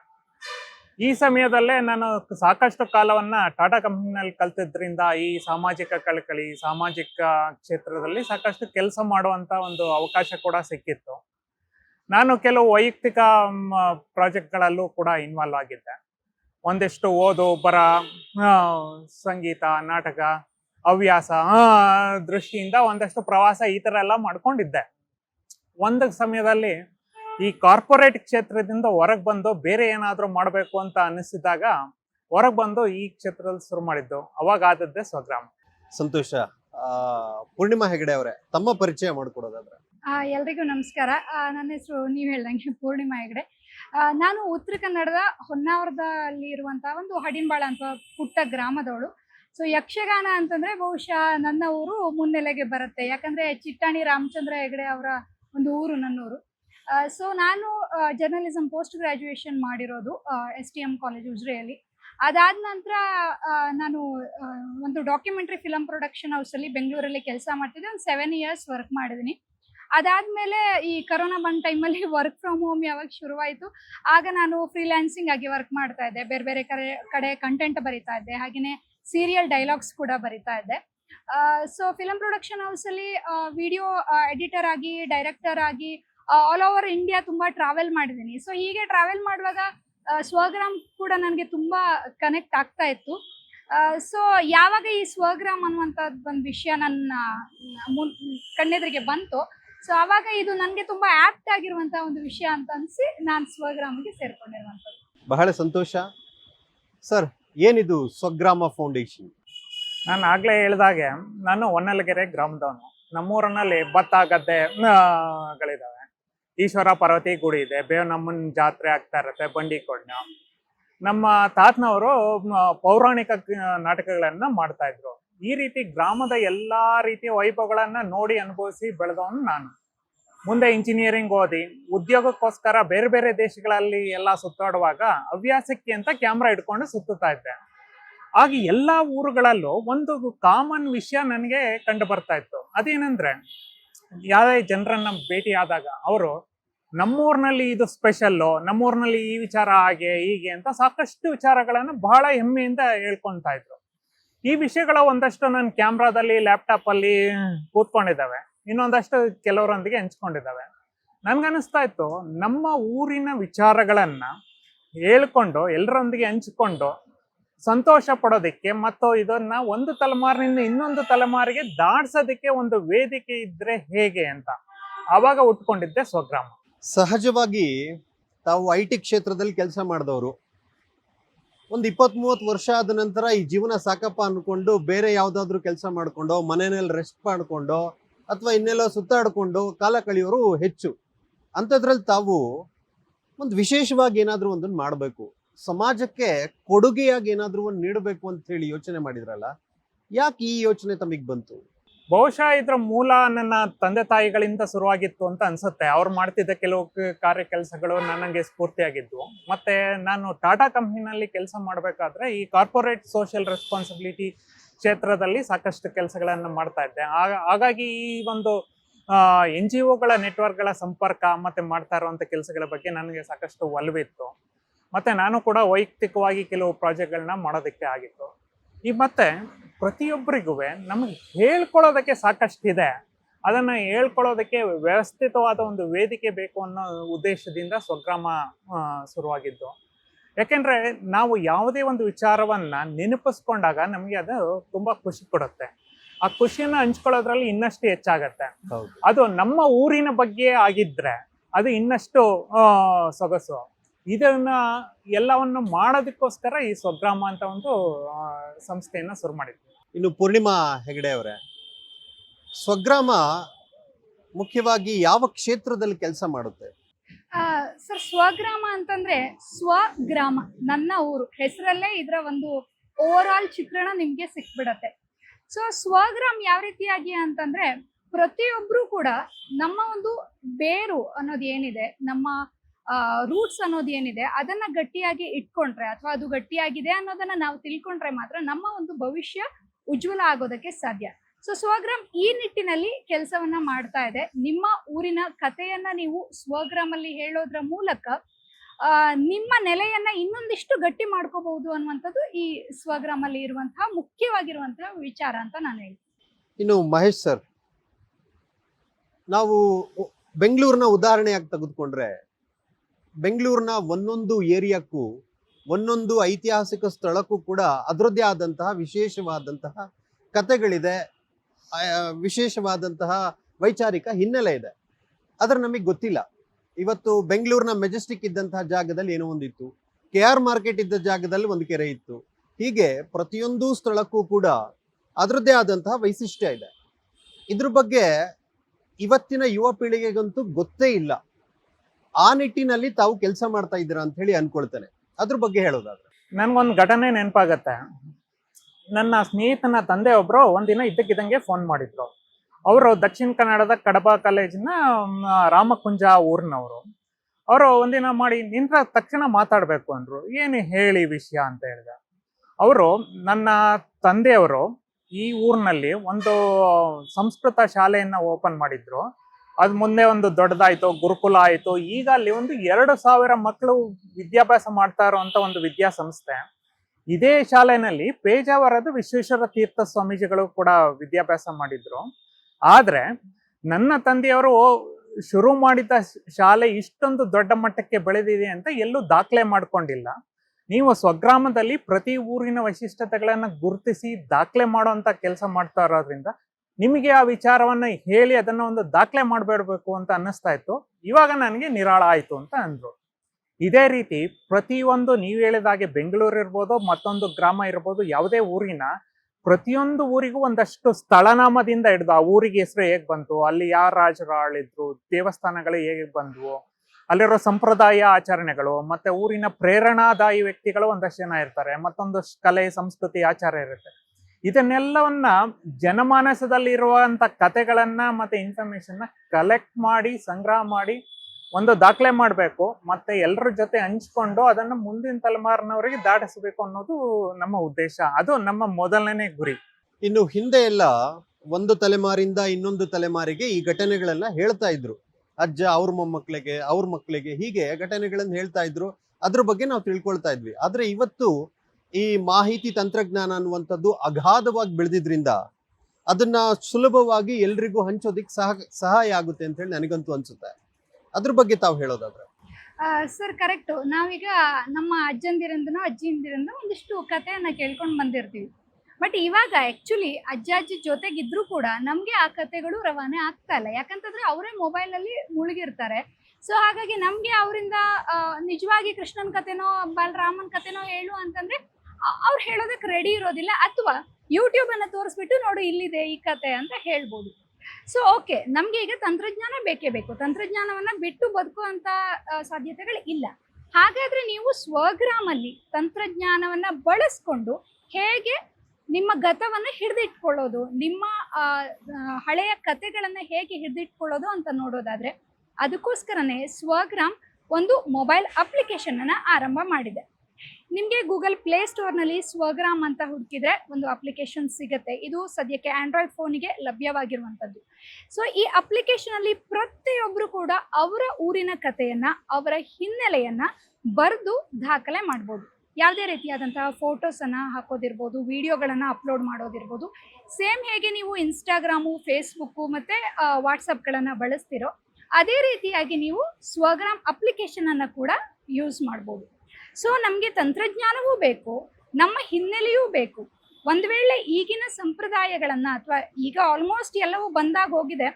ಈ ಸಮಯದಲ್ಲೇ ನಾನು ಸಾಕಷ್ಟು ಕಾಲವನ್ನು ಟಾಟಾ ಕಂಪ್ನಿನಲ್ಲಿ ಕಲ್ತಿದ್ರಿಂದ ಈ ಸಾಮಾಜಿಕ ಕಳಕಳಿ, ಸಾಮಾಜಿಕ ಕ್ಷೇತ್ರದಲ್ಲಿ ಸಾಕಷ್ಟು ಕೆಲಸ ಮಾಡುವಂಥ ಒಂದು ಅವಕಾಶ ಕೂಡ ಸಿಕ್ಕಿತ್ತು. ನಾನು ಕೆಲವು ವೈಯಕ್ತಿಕ ಪ್ರಾಜೆಕ್ಟ್ಗಳಲ್ಲೂ ಕೂಡ ಇನ್ವಾಲ್ವ್ ಆಗಿದ್ದೆ. ಒಂದಿಷ್ಟು ಓದು, ಬರ ಸಂಗೀತ, ನಾಟಕ ಹವ್ಯಾಸ ಆ, ದೃಷ್ಟಿಯಿಂದ ಒಂದಷ್ಟು ಪ್ರವಾಸ ಈ ಥರ ಎಲ್ಲ ಮಾಡ್ಕೊಂಡಿದ್ದೆ. ಒಂದು ಸಮಯದಲ್ಲಿ ಈ ಕಾರ್ಪೊರೇಟ್ ಕ್ಷೇತ್ರದಿಂದ ಹೊರಗೆ ಬಂದು ಬೇರೆ ಏನಾದರೂ ಮಾಡಬೇಕು ಅಂತ ಅನಿಸಿದಾಗ ಹೊರಗೆ ಬಂದು ಈ ಕ್ಷೇತ್ರದಲ್ಲಿ ಶುರು ಮಾಡಿದ್ದು. ಅವಾಗ ಆದದ್ದೇ ಸ್ವಗ್ರಾಮ. ಸಂತೋಷ ಪೂರ್ಣಿಮಾ ಹೆಗಡೆ ಅವರೇ ತಮ್ಮ ಪರಿಚಯ ಮಾಡ್ಕೊಡೋದಾದ್ರೆ. ಆ, ಎಲ್ರಿಗೂ ನಮಸ್ಕಾರ. ಆ, ನನ್ನ ಹೆಸರು ನೀವು ಹೇಳ್ದಂಗೆ ಪೂರ್ಣಿಮಾ ಹೆಗಡೆ. ನಾನು ಉತ್ತರ ಕನ್ನಡದ ಹೊನ್ನಾವರದಲ್ಲಿ ಇರುವಂತಹ ಒಂದು ಹಡಿನ್ಬಾಳ ಅಂತ ಪುಟ್ಟ ಗ್ರಾಮದವಳು. ಸೊ ಯಕ್ಷಗಾನ ಅಂತಂದ್ರೆ ಬಹುಶಃ ನನ್ನ ಊರು ಮುನ್ನೆಲೆಗೆ ಬರುತ್ತೆ. ಯಾಕಂದ್ರೆ ಚಿಟ್ಟಾಣಿ ರಾಮಚಂದ್ರ ಹೆಗಡೆ ಅವರ ಒಂದು ಊರು ನನ್ನೂರು. ಸೊ ನಾನು ಜರ್ನಲಿಸಮ್ ಪೋಸ್ಟ್ ಗ್ರಾಜುಯೇಷನ್ ಮಾಡಿರೋದು ಎಸ್ ಟಿ ಎಂ ಕಾಲೇಜ್ ಉಜ್ರೆಯಲ್ಲಿ. ಅದಾದ ನಂತರ ನಾನು ಒಂದು ಡಾಕ್ಯುಮೆಂಟ್ರಿ ಫಿಲಮ್ ಪ್ರೊಡಕ್ಷನ್ ಹೌಸಲ್ಲಿ ಬೆಂಗಳೂರಲ್ಲಿ ಕೆಲಸ ಮಾಡ್ತಿದ್ದೆ. ಒಂದು ಸೆವೆನ್ ಇಯರ್ಸ್ ವರ್ಕ್ ಮಾಡಿದ್ದೀನಿ ಅದಾದಮೇಲೆ ಈ ಕರೋನಾ ಬಂದ ಟೈಮಲ್ಲಿ ವರ್ಕ್ ಫ್ರಮ್ ಹೋಮ್ ಯಾವಾಗ ಶುರುವಾಯಿತು, ಆಗ ನಾನು ಫ್ರೀಲ್ಯಾನ್ಸಿಂಗ್ ಆಗಿ ವರ್ಕ್ ಮಾಡ್ತಾ ಇದ್ದೆ. ಬೇರೆ ಬೇರೆ ಕಡೆ ಕಡೆ ಕಂಟೆಂಟ್ ಬರಿತಾ ಇದ್ದೆ. ಹಾಗೆಯೇ ಸೀರಿಯಲ್ ಡೈಲಾಗ್ಸ್ ಕೂಡ ಬರಿತಾ ಇದ್ದೆ. ಸೊ ಫಿಲಮ್ ಪ್ರೊಡಕ್ಷನ್ ಹೌಸ್ ಅಲ್ಲಿ ವಿಡಿಯೋ ಎಡಿಟರ್ ಆಗಿ ಡೈರೆಕ್ಟರ್ ಆಗಿ ಆಲ್ ಓವರ್ ಇಂಡಿಯಾ ತುಂಬಾ ಟ್ರಾವೆಲ್ ಮಾಡಿದ್ದೀನಿ. ಸೊ ಹೀಗೆ ಟ್ರಾವೆಲ್ ಮಾಡುವಾಗ ಸ್ವಗ್ರಾಮ್ ಕೂಡ ನನಗೆ ತುಂಬಾ ಕನೆಕ್ಟ್ ಆಗ್ತಾ ಇತ್ತು. ಸೊ ಯಾವಾಗ ಈ ಸ್ವಗ್ರಾಮ್ ಅನ್ನುವಂಥದ್ದು ಒಂದು ವಿಷಯ ನನ್ನ ಕಣ್ಣೆದುರಿಗೆ ಬಂತು. ಸೊ ಅವಾಗ ಇದು ನನಗೆ ತುಂಬಾ ಆ್ಯಪ್ಟ್ ಆಗಿರುವಂತಹ ಒಂದು ವಿಷಯ ಅಂತ ಅನಿಸಿ ನಾನು ಸ್ವಗ್ರಾಮಿಗೆ ಸೇರ್ಕೊಂಡಿರುವಂಥದ್ದು. ಬಹಳ ಸಂತೋಷ. ಸರ್ ಏನಿದು ಸ್ವಗ್ರಾಮ ಫೌಂಡೇಶನ್? ನಾನು ಆಗ್ಲೇ ಹೇಳಿದಾಗೆ, ನಾನು ಹೊನ್ನಲಗೆರೆ ಗ್ರಾಮದವನು. ನಮ್ಮೂರಿನಲ್ಲಿ ಭತ್ತ ಗದ್ದೆ ಗಳಿದಾವೆ. ಈಶ್ವರ ಪಾರ್ವತಿ ಗುಡಿ ಇದೆ ಬೇವನಮ್ಮನ ಜಾತ್ರೆ ಆಗ್ತಾ ಇರುತ್ತೆ ಬಂಡಿ ಕೊಡ್ನ ನಮ್ಮ ತಾತನವರು ಪೌರಾಣಿಕ ನಾಟಕಗಳನ್ನ ಮಾಡ್ತಾ ಇದ್ರು. ಈ ರೀತಿ ಗ್ರಾಮದ ಎಲ್ಲಾ ರೀತಿಯ ವೈಭವಗಳನ್ನ ನೋಡಿ ಅನುಭವಿಸಿ ಬೆಳೆದವನು ನಾನು. ಮುಂದೆ ಇಂಜಿನಿಯರಿಂಗ್ ಓದಿ, ಉದ್ಯೋಗಕ್ಕೋಸ್ಕರ ಬೇರೆ ಬೇರೆ ದೇಶಗಳಲ್ಲಿ ಎಲ್ಲ ಸುತ್ತಾಡುವಾಗ ಹವ್ಯಾಸಕ್ಕೆ ಅಂತ ಕ್ಯಾಮ್ರಾ ಇಟ್ಕೊಂಡು ಸುತ್ತುತ್ತಾ ಇದ್ದೆ. ಆಗ ಎಲ್ಲ ಊರುಗಳಲ್ಲೂ ಒಂದು ಕಾಮನ್ ವಿಷಯ ನನಗೆ ಕಂಡು ಬರ್ತಾ ಇತ್ತು. ಅದೇನಂದ್ರೆ ಯಾವುದೇ ಜನರನ್ನ ಭೇಟಿ ಆದಾಗ ಅವರು, ನಮ್ಮೂರಿನಲ್ಲಿ ಇದು ಸ್ಪೆಷಲ್ಲು ನಮ್ಮೂರಿನಲ್ಲಿ ಈ ವಿಚಾರ ಹಾಗೆ, ಹೀಗೆ ಅಂತ ಸಾಕಷ್ಟು ವಿಚಾರಗಳನ್ನು ಬಹಳ ಹೆಮ್ಮೆಯಿಂದ ಹೇಳ್ಕೊಳ್ತಾ ಇದ್ರು. ಈ ವಿಷಯಗಳ ಒಂದಷ್ಟು ನನ್ನ ಕ್ಯಾಮ್ರಾದಲ್ಲಿ ಲ್ಯಾಪ್ಟಾಪಲ್ಲಿ ಕೂತ್ಕೊಂಡಿದ್ದಾವೆ. ಇನ್ನೊಂದಷ್ಟು ಕೆಲವರೊಂದಿಗೆ ಹಂಚ್ಕೊಂಡಿದ್ದಾವೆ. ನನ್ಗನ್ನಿಸ್ತಾ ಇತ್ತು ನಮ್ಮ ಊರಿನ ವಿಚಾರಗಳನ್ನ ಹೇಳ್ಕೊಂಡು ಎಲ್ಲರೊಂದಿಗೆ ಹಂಚಿಕೊಂಡು ಸಂತೋಷ ಪಡೋದಕ್ಕೆ ಮತ್ತು ಇದನ್ನ ಒಂದು ತಲೆಮಾರಿನಿಂದ ಇನ್ನೊಂದು ತಲೆಮಾರಿಗೆ ದಾಟ್ಸೋದಕ್ಕೆ ಒಂದು ವೇದಿಕೆ ಇದ್ರೆ ಹೇಗೆ ಅಂತ ಆವಾಗ ಉಟ್ಕೊಂಡಿದ್ದೆ ಸ್ವಗ್ರಾಮ. ಸಹಜವಾಗಿ ತಾವು ಐ ಟಿ ಕ್ಷೇತ್ರದಲ್ಲಿ ಕೆಲಸ ಮಾಡಿದವರು. ಒಂದು ಇಪ್ಪತ್ತ್ ಮೂವತ್ತು ವರ್ಷ ಆದ ನಂತರ ಈ ಜೀವನ ಸಾಕಪ್ಪ ಅಂದ್ಕೊಂಡು ಬೇರೆ ಯಾವುದಾದ್ರೂ ಕೆಲಸ ಮಾಡಿಕೊಂಡು ಮನೆಯಲ್ಲಿ ರೆಸ್ಟ್ ಮಾಡ್ಕೊಂಡು ಅಥವಾ ಇನ್ನೆಲ್ಲೋ ಸುತ್ತಾಡಿಕೊಂಡು ಕಾಲ ಕಳೆಯೋರು ಹೆಚ್ಚು. ಅಂಥದ್ರಲ್ಲಿ ತಾವು ಒಂದು ವಿಶೇಷವಾಗಿ ಏನಾದರೂ ಒಂದನ್ನು ಮಾಡಬೇಕು. ಸಮಾಜಕ್ಕೆ ಕೊಡುಗೆಯಾಗಿ ಏನಾದರೂ ಒಂದು ನೀಡಬೇಕು ಅಂತ ಹೇಳಿ ಯೋಚನೆ ಮಾಡಿದ್ರಲ್ಲ, ಯಾಕೆ ಈ ಯೋಚನೆ ತಮಗೆ ಬಂತು? ಬಹುಶಃ ಇದ್ರ ಮೂಲ ನನ್ನ ತಂದೆ ತಾಯಿಗಳಿಂದ ಶುರುವಾಗಿತ್ತು ಅಂತ ಅನ್ಸುತ್ತೆ. ಅವ್ರು ಮಾಡ್ತಿದ್ದ ಕೆಲವು ಕಾರ್ಯ ಕೆಲಸಗಳು ನನಗೆ ಸ್ಫೂರ್ತಿಯಾಗಿದ್ವು. ಮತ್ತೆ ನಾನು ಟಾಟಾ ಕಂಪ್ನಿನಲ್ಲಿ ಕೆಲಸ ಮಾಡಬೇಕಾದ್ರೆ ಈ ಕಾರ್ಪೊರೇಟ್ ಸೋಷಿಯಲ್ ರೆಸ್ಪಾನ್ಸಿಬಿಲಿಟಿ ಕ್ಷೇತ್ರದಲ್ಲಿ ಸಾಕಷ್ಟು ಕೆಲಸಗಳನ್ನು ಮಾಡ್ತಾ ಇದ್ದೆ. ಹಾಗಾಗಿ ಈ ಒಂದು ಎನ್ ಜಿ ಒಗಳ ನೆಟ್ವರ್ಕ್ಗಳ ಸಂಪರ್ಕ ಮತ್ತೆ ಮಾಡ್ತಾ ಇರುವಂಥ ಕೆಲಸಗಳ ಬಗ್ಗೆ ನನಗೆ ಸಾಕಷ್ಟು ಒಲವಿತ್ತು. ಮತ್ತೆ ನಾನು ಕೂಡ ವೈಯಕ್ತಿಕವಾಗಿ ಕೆಲವು ಪ್ರಾಜೆಕ್ಟ್ಗಳನ್ನ ಮಾಡೋದಕ್ಕೆ ಆಗಿತ್ತು. ಈ ಮತ್ತೆ ಪ್ರತಿಯೊಬ್ಬರಿಗೂ ನಮಗೆ ಹೇಳ್ಕೊಳ್ಳೋದಕ್ಕೆ ಸಾಕಷ್ಟಿದೆ. ಅದನ್ನ ಹೇಳ್ಕೊಳ್ಳೋದಕ್ಕೆ ವ್ಯವಸ್ಥಿತವಾದ ಒಂದು ವೇದಿಕೆ ಬೇಕು ಅನ್ನೋ ಉದ್ದೇಶದಿಂದ ಸ್ವಗ್ರಾಮ ಶುರುವಾಗಿದ್ದು. ಯಾಕೆಂದ್ರೆ ನಾವು ಯಾವುದೇ ಒಂದು ವಿಚಾರವನ್ನ ನೆನಪಿಸ್ಕೊಂಡಾಗ ನಮಗೆ ಅದು ತುಂಬಾ ಖುಷಿ ಕೊಡುತ್ತೆ. ಆ ಖುಷಿಯನ್ನ ಹಂಚ್ಕೊಳ್ಳೋದ್ರಲ್ಲಿ ಇನ್ನಷ್ಟು ಹೆಚ್ಚಾಗತ್ತೆ. ಅದು ನಮ್ಮ ಊರಿನ ಬಗ್ಗೆ ಆಗಿದ್ರೆ ಅದು ಇನ್ನಷ್ಟು ಸೊಗಸು. ಇದನ್ನ ಎಲ್ಲವನ್ನು ಮಾಡೋದಕ್ಕೋಸ್ಕರ ಈ ಸ್ವಗ್ರಾಮ ಅಂತ ಒಂದು ಸಂಸ್ಥೆಯನ್ನು ಸಂಸ್ಥೆಯನ್ನ ಶುರು ಮಾಡಿದ್ವಿ. ಇನ್ನು ಪೂರ್ಣಿಮಾ ಹೆಗಡೆ ಅವರೇ ಸ್ವಗ್ರಾಮ ಮುಖ್ಯವಾಗಿ ಯಾವ ಕ್ಷೇತ್ರದಲ್ಲಿ ಕೆಲಸ ಮಾಡುತ್ತೆ? ಸರ್, ಸ್ವಗ್ರಾಮ ಅಂತಂದ್ರೆ ಸ್ವಗ್ರಾಮ. ನನ್ನ ಊರು. ಹೆಸರಲ್ಲೇ ಇದರ ಒಂದು ಓವರ್ ಆಲ್ ಚಿತ್ರಣ ನಿಮ್ಗೆ ಸಿಕ್ಬಿಡತ್ತೆ. ಸೊ ಸ್ವಗ್ರಾಮ್ ಯಾವ ರೀತಿಯಾಗಿ ಅಂತಂದ್ರೆ ಪ್ರತಿಯೊಬ್ರು ಕೂಡ ನಮ್ಮ ಒಂದು ಬೇರು ಅನ್ನೋದು ಏನಿದೆ, ನಮ್ಮ ರೂಟ್ಸ್ ಅನ್ನೋದು ಏನಿದೆ, ಅದನ್ನ ಗಟ್ಟಿಯಾಗಿ ಇಟ್ಕೊಂಡ್ರೆ ಅಥವಾ ಅದು ಗಟ್ಟಿಯಾಗಿದೆ ಅನ್ನೋದನ್ನ ನಾವು ತಿಳ್ಕೊಂಡ್ರೆ ಮಾತ್ರ ನಮ್ಮ ಒಂದು ಭವಿಷ್ಯ ಉಜ್ವಲ ಆಗೋದಕ್ಕೆ ಸಾಧ್ಯ. ಸೊ ಸ್ವಗ್ರಾಮ್ ಈ ನಿಟ್ಟಿನಲ್ಲಿ ಕೆಲಸವನ್ನ ಮಾಡ್ತಾ ಇದೆ. ನಿಮ್ಮ ಊರಿನ ಕಥೆಯನ್ನ ನೀವು ಸ್ವಗ್ರಾಮ್ ಅಲ್ಲಿ ಹೇಳೋದ್ರ ಮೂಲಕ ನಿಮ್ಮ ನೆಲೆಯನ್ನ ಇನ್ನೊಂದಿಷ್ಟು ಗಟ್ಟಿ ಮಾಡ್ಕೋಬಹುದು ಅನ್ನುವಂಥದ್ದು ಈ ಸ್ವಗ್ರಾಮ್ ಅಲ್ಲಿ ಇರುವಂತಹ ಮುಖ್ಯವಾಗಿರುವಂತಹ ವಿಚಾರ ಅಂತ ನಾನು ಹೇಳ್ತೀನಿ. ಇನ್ನು ಮಹೇಶ್ ಸರ್ ನಾವು ಬೆಂಗಳೂರಿನ ಉದಾಹರಣೆಯಾಗಿ ತೆಗೆದುಕೊಂಡ್ರೆ, ಬೆಂಗಳೂರಿನ ಒಂದೊಂದು ಏರಿಯಾಕ್ಕೂ, ಒಂದೊಂದು ಐತಿಹಾಸಿಕ ಸ್ಥಳಕ್ಕೂ ಕೂಡ ಅದರದ್ದೇ ಆದಂತಹ ವಿಶೇಷವಾದಂತಹ ಕತೆಗಳಿದೆ ವಿಶೇಷವಾದಂತಹ ವೈಚಾರಿಕ ಹಿನ್ನೆಲೆ ಇದೆ. ಆದ್ರೆ ನಮಗೆ ಗೊತ್ತಿಲ್ಲ. ಇವತ್ತು ಬೆಂಗಳೂರಿನ ಮೆಜೆಸ್ಟಿಕ್ ಇದ್ದಂತಹ ಜಾಗದಲ್ಲಿ ಏನೋ ಒಂದಿತ್ತು. ಕೆ ಆರ್ ಮಾರ್ಕೆಟ್ ಇದ್ದ ಜಾಗದಲ್ಲಿ ಒಂದು ಕೆರೆ ಇತ್ತು. ಹೀಗೆ ಪ್ರತಿಯೊಂದು ಸ್ಥಳಕ್ಕೂ ಕೂಡ ಅದರದ್ದೇ ಆದಂತಹ ವೈಶಿಷ್ಟ್ಯ ಇದೆ. ಇದ್ರ ಬಗ್ಗೆ ಇವತ್ತಿನ ಯುವ ಪೀಳಿಗೆಗಂತೂ ಗೊತ್ತೇ ಇಲ್ಲ. ಆ ನಿಟ್ಟಿನಲ್ಲಿ ತಾವು ಕೆಲಸ ಮಾಡ್ತಾ ಇದ್ದೀರಾ ಅಂತ ಹೇಳಿ ಅನ್ಕೊಳ್ತೇನೆ. ಅದ್ರ ಬಗ್ಗೆ ಹೇಳೋದಾದ್ರೆ. ನನ್ಗೊಂದು ಘಟನೆ ನೆನಪಾಗತ್ತೆ. ನನ್ನ ಸ್ನೇಹಿತನ ತಂದೆ ಒಬ್ಬರು ಒಂದಿನ ಇದ್ದಕ್ಕಿದ್ದಂಗೆ ಫೋನ್ ಮಾಡಿದ್ರು. ಅವರು ದಕ್ಷಿಣ ಕನ್ನಡದ ಕಡಬ ಕಾಲೇಜಿನ ರಾಮಕುಂಜ ಊರಿನವರು. ಅವರು ಒಂದಿನ ಮಾಡಿ ನಿಂತ ತಕ್ಷಣ ಮಾತಾಡಬೇಕು ಅಂದ್ರು. ಏನು ಹೇಳಿ ವಿಷಯ ಅಂತ ಹೇಳಿದ. ಅವರು ನನ್ನ ತಂದೆಯವರು ಈ ಊರಿನಲ್ಲಿ ಒಂದು ಸಂಸ್ಕೃತ ಶಾಲೆಯನ್ನ ಓಪನ್ ಮಾಡಿದ್ರು. ಅದು ಮುಂದೆ ಒಂದು ದೊಡ್ಡದಾಯಿತು, ಗುರುಕುಲ ಆಯಿತು. ಈಗ ಅಲ್ಲಿ ಒಂದು ಎರಡು ಸಾವಿರ ಮಕ್ಕಳು ವಿದ್ಯಾಭ್ಯಾಸ ಮಾಡ್ತಾ ಇರುವಂತ ಒಂದು ವಿದ್ಯಾಸಂಸ್ಥೆ. ಇದೇ ಶಾಲೆನಲ್ಲಿ ಪೇಜಾವರದ ವಿಶ್ವೇಶ್ವರ ತೀರ್ಥ ಸ್ವಾಮೀಜಿಗಳು ಕೂಡ ವಿದ್ಯಾಭ್ಯಾಸ ಮಾಡಿದ್ರು. ಆದ್ರೆ ನನ್ನ ತಂದೆಯವರು ಶುರು ಮಾಡಿದ ಶಾಲೆ ಇಷ್ಟೊಂದು ದೊಡ್ಡ ಮಟ್ಟಕ್ಕೆ ಬೆಳೆದಿದೆ ಅಂತ ಎಲ್ಲೂ ದಾಖಲೆ ಮಾಡ್ಕೊಂಡಿಲ್ಲ. ನೀವು ಸ್ವಗ್ರಾಮದಲ್ಲಿ ಪ್ರತಿ ಊರಿನ ವೈಶಿಷ್ಟ್ಯತೆಗಳನ್ನ ಗುರುತಿಸಿ ದಾಖಲೆ ಮಾಡುವಂತ ಕೆಲಸ ಮಾಡ್ತಾ ಇರೋದ್ರಿಂದ ನಿಮಗೆ ಆ ವಿಚಾರವನ್ನ ಹೇಳಿ ಅದನ್ನ ಒಂದು ದಾಖಲೆ ಮಾಡಬೇಡಬೇಕು ಅಂತ ಅನ್ನಿಸ್ತಾ ಇತ್ತು. ಇವಾಗ ನನಗೆ ನಿರಾಳ ಆಯ್ತು ಅಂತ ಅಂದ್ರು. ಇದೇ ರೀತಿ ಪ್ರತಿಯೊಂದು ನೀವು ಹೇಳಿದಾಗೆ ಬೆಂಗಳೂರು ಇರ್ಬೋದು, ಮತ್ತೊಂದು ಗ್ರಾಮ ಇರ್ಬೋದು, ಯಾವುದೇ ಊರಿನ ಪ್ರತಿಯೊಂದು ಊರಿಗೂ ಒಂದಷ್ಟು ಸ್ಥಳನಾಮದಿಂದ ಹಿಡಿದು ಆ ಊರಿಗೆ ಹೆಸರು ಹೇಗೆ ಬಂತು, ಅಲ್ಲಿ ಯಾರ ರಾಜರು ಆಳಿದ್ರು ದೇವಸ್ಥಾನಗಳು ಹೇಗೆ ಬಂದವು, ಅಲ್ಲಿರೋ ಸಂಪ್ರದಾಯ ಆಚರಣೆಗಳು, ಮತ್ತೆ ಊರಿನ ಪ್ರೇರಣಾದಾಯಿ ವ್ಯಕ್ತಿಗಳು ಒಂದಷ್ಟು ಜನ ಇರ್ತಾರೆ, ಮತ್ತೊಂದು ಕಲೆ, ಸಂಸ್ಕೃತಿ, ಆಚಾರ ಇರುತ್ತೆ. ಇದನ್ನೆಲ್ಲವನ್ನ ಜನಮಾನಸದಲ್ಲಿ ಇರುವಂತ ಕತೆಗಳನ್ನ ಮತ್ತೆ ಇನ್ಫಾರ್ಮೇಶನ್ ಕಲೆಕ್ಟ್ ಮಾಡಿ, ಸಂಗ್ರಹ ಮಾಡಿ ಒಂದು ದಾಖಲೆ ಮಾಡಬೇಕು, ಮತ್ತೆ ಎಲ್ಲರ ಜೊತೆ ಹಂಚ್ಕೊಂಡು ಅದನ್ನ ಮುಂದಿನ ತಲೆಮಾರಿನವರಿಗೆ ದಾಟಿಸಬೇಕು ಅನ್ನೋದು ನಮ್ಮ ಉದ್ದೇಶ. ಅದು ನಮ್ಮ ಮೊದಲನೇ ಗುರಿ. ಇನ್ನು ಹಿಂದೆ ಎಲ್ಲ ಒಂದು ತಲೆಮಾರಿಂದ ಇನ್ನೊಂದು ತಲೆಮಾರಿಗೆ ಈ ಘಟನೆಗಳೆಲ್ಲ ಹೇಳ್ತಾ ಇದ್ರು. ಅಜ್ಜ ಅವ್ರ ಮೊಮ್ಮಕ್ಕಳಿಗೆ ಅವ್ರ ಮಕ್ಕಳಿಗೆ ಹೀಗೆ ಘಟನೆಗಳನ್ನ ಹೇಳ್ತಾ ಇದ್ರು. ಅದ್ರ ಬಗ್ಗೆ ನಾವು ತಿಳ್ಕೊಳ್ತಾ ಇದ್ವಿ. ಆದ್ರೆ ಇವತ್ತು ಈ ಮಾಹಿತಿ ತಂತ್ರಜ್ಞಾನ ಅನ್ನುವಂಥದ್ದು ಅಗಾಧವಾಗಿ ಬೆಳೆದಿದ್ರಿಂದ ಅದನ್ನ ಸುಲಭವಾಗಿ ಎಲ್ರಿಗೂ ಹಂಚೋದಿಕ್ ಸಹ, ಸಹಾಯ ಆಗುತ್ತೆ ಅಂತ ಹೇಳಿ ನನಗಂತೂ ಅನ್ಸುತ್ತೆ. ಅದ್ರ ಬಗ್ಗೆ ತಾವು ಹೇಳೋದಾದ್ರೆ. ಸರ್ ಕರೆಕ್ಟು ನಾವೀಗ ನಮ್ಮ ಅಜ್ಜಂದಿರಂದನು ಅಜ್ಜಿಂದಿರಿಂದ ಒಂದಿಷ್ಟು ಕಥೆಯನ್ನು ಕೇಳ್ಕೊಂಡು ಬಂದಿರ್ತೀವಿ. ಬಟ್ ಇವಾಗ ಆ್ಯಕ್ಚುಲಿ ಅಜ್ಜ, ಅಜ್ಜಿ ಜೊತೆಗಿದ್ರು ಕೂಡ ನಮಗೆ ಆ ಕಥೆಗಳು ರವಾನೆ ಆಗ್ತಾ ಇಲ್ಲ. ಯಾಕಂತಂದ್ರೆ ಅವರೇ ಮೊಬೈಲಲ್ಲಿ ಮುಳುಗಿರ್ತಾರೆ. ಸೊ ಹಾಗಾಗಿ ನಮಗೆ ಅವರಿಂದ ನಿಜವಾಗಿ ಕೃಷ್ಣನ ಕಥೆನೋ, ಬಾಲರಾಮನ ಕಥೆನೋ ಹೇಳು ಅಂತಂದ್ರೆ ಅವ್ರು ಹೇಳೋದಕ್ಕೆ ರೆಡಿ ಇರೋದಿಲ್ಲ. ಅಥವಾ ಯೂಟ್ಯೂಬನ್ನು ತೋರಿಸ್ಬಿಟ್ಟು ನೋಡು ಇಲ್ಲಿದೆ ಈ ಕತೆ ಅಂತ ಹೇಳ್ಬೋದು. ಸೊ ಓಕೆ ನಮಗೆ ಈಗ ತಂತ್ರಜ್ಞಾನ ಬೇಕೇ ಬೇಕು. ತಂತ್ರಜ್ಞಾನವನ್ನ ಬಿಟ್ಟು ಬದುಕುವಂತ ಸಾಧ್ಯತೆಗಳು ಇಲ್ಲ. ಹಾಗಾದ್ರೆ ನೀವು ಸ್ವಗ್ರಾಮಲ್ಲಿ ತಂತ್ರಜ್ಞಾನವನ್ನ ಬಳಸ್ಕೊಂಡು ಹೇಗೆ ನಿಮ್ಮ ಗತವನ್ನ ಹಿಡಿದಿಟ್ಕೊಳ್ಳೋದು, ನಿಮ್ಮ ಹಳೆಯ ಕತೆಗಳನ್ನ ಹೇಗೆ ಹಿಡಿದಿಟ್ಕೊಳ್ಳೋದು ಅಂತ ನೋಡೋದಾದ್ರೆ, ಅದಕ್ಕೋಸ್ಕರನೇ ಸ್ವಗ್ರಾಮ್ ಒಂದು ಮೊಬೈಲ್ ಅಪ್ಲಿಕೇಶನ್ ಅನ್ನ ಆರಂಭ ಮಾಡಿದೆ. ನಿಮಗೆ ಗೂಗಲ್ ಪ್ಲೇ ಸ್ಟೋರ್ನಲ್ಲಿ ಸ್ವಗ್ರಾಮ್ ಅಂತ ಹುಡುಕಿದ್ರೆ ಒಂದು ಅಪ್ಲಿಕೇಶನ್ ಸಿಗುತ್ತೆ. ಇದು ಸದ್ಯಕ್ಕೆ ಆಂಡ್ರಾಯ್ಡ್ ಫೋನಿಗೆ ಲಭ್ಯವಾಗಿರುವಂಥದ್ದು. ಸೊ ಈ ಅಪ್ಲಿಕೇಶನ್ ಅಲ್ಲಿ ಪ್ರತಿಯೊಬ್ಬರು ಕೂಡ ಅವರ ಊರಿನ ಕಥೆಯನ್ನ, ಅವರ ಹಿನ್ನೆಲೆಯನ್ನು ಬರೆದು ದಾಖಲೆ ಮಾಡ್ಬೋದು. ಯಾವುದೇ ರೀತಿಯಾದಂತಹ ಫೋಟೋಸನ್ನು ಹಾಕೋದಿರ್ಬೋದು, ವಿಡಿಯೋಗಳನ್ನು ಅಪ್ಲೋಡ್ ಮಾಡೋದಿರ್ಬೋದು. ಸೇಮ್ ಹೇಗೆ ನೀವು ಇನ್ಸ್ಟಾಗ್ರಾಮು ಫೇಸ್ಬುಕ್ಕು ಮತ್ತು ವಾಟ್ಸಪ್ಗಳನ್ನು ಬಳಸ್ತಿರೋ, ಅದೇ ರೀತಿಯಾಗಿ ನೀವು ಸ್ವಗ್ರಾಮ್ ಅಪ್ಲಿಕೇಶನನ್ನು ಕೂಡ ಯೂಸ್ ಮಾಡ್ಬೋದು. ಸೊ ನಮಗೆ ತಂತ್ರಜ್ಞಾನವೂ ಬೇಕು, ನಮ್ಮ ಹಿನ್ನೆಲೆಯೂ ಬೇಕು. ಒಂದು ವೇಳೆ ಈಗಿನ ಸಂಪ್ರದಾಯಗಳನ್ನು ಅಥವಾ ಈಗ ಆಲ್ಮೋಸ್ಟ್ ಎಲ್ಲವೂ ಬಂದಾಗ ಹೋಗಿದೆ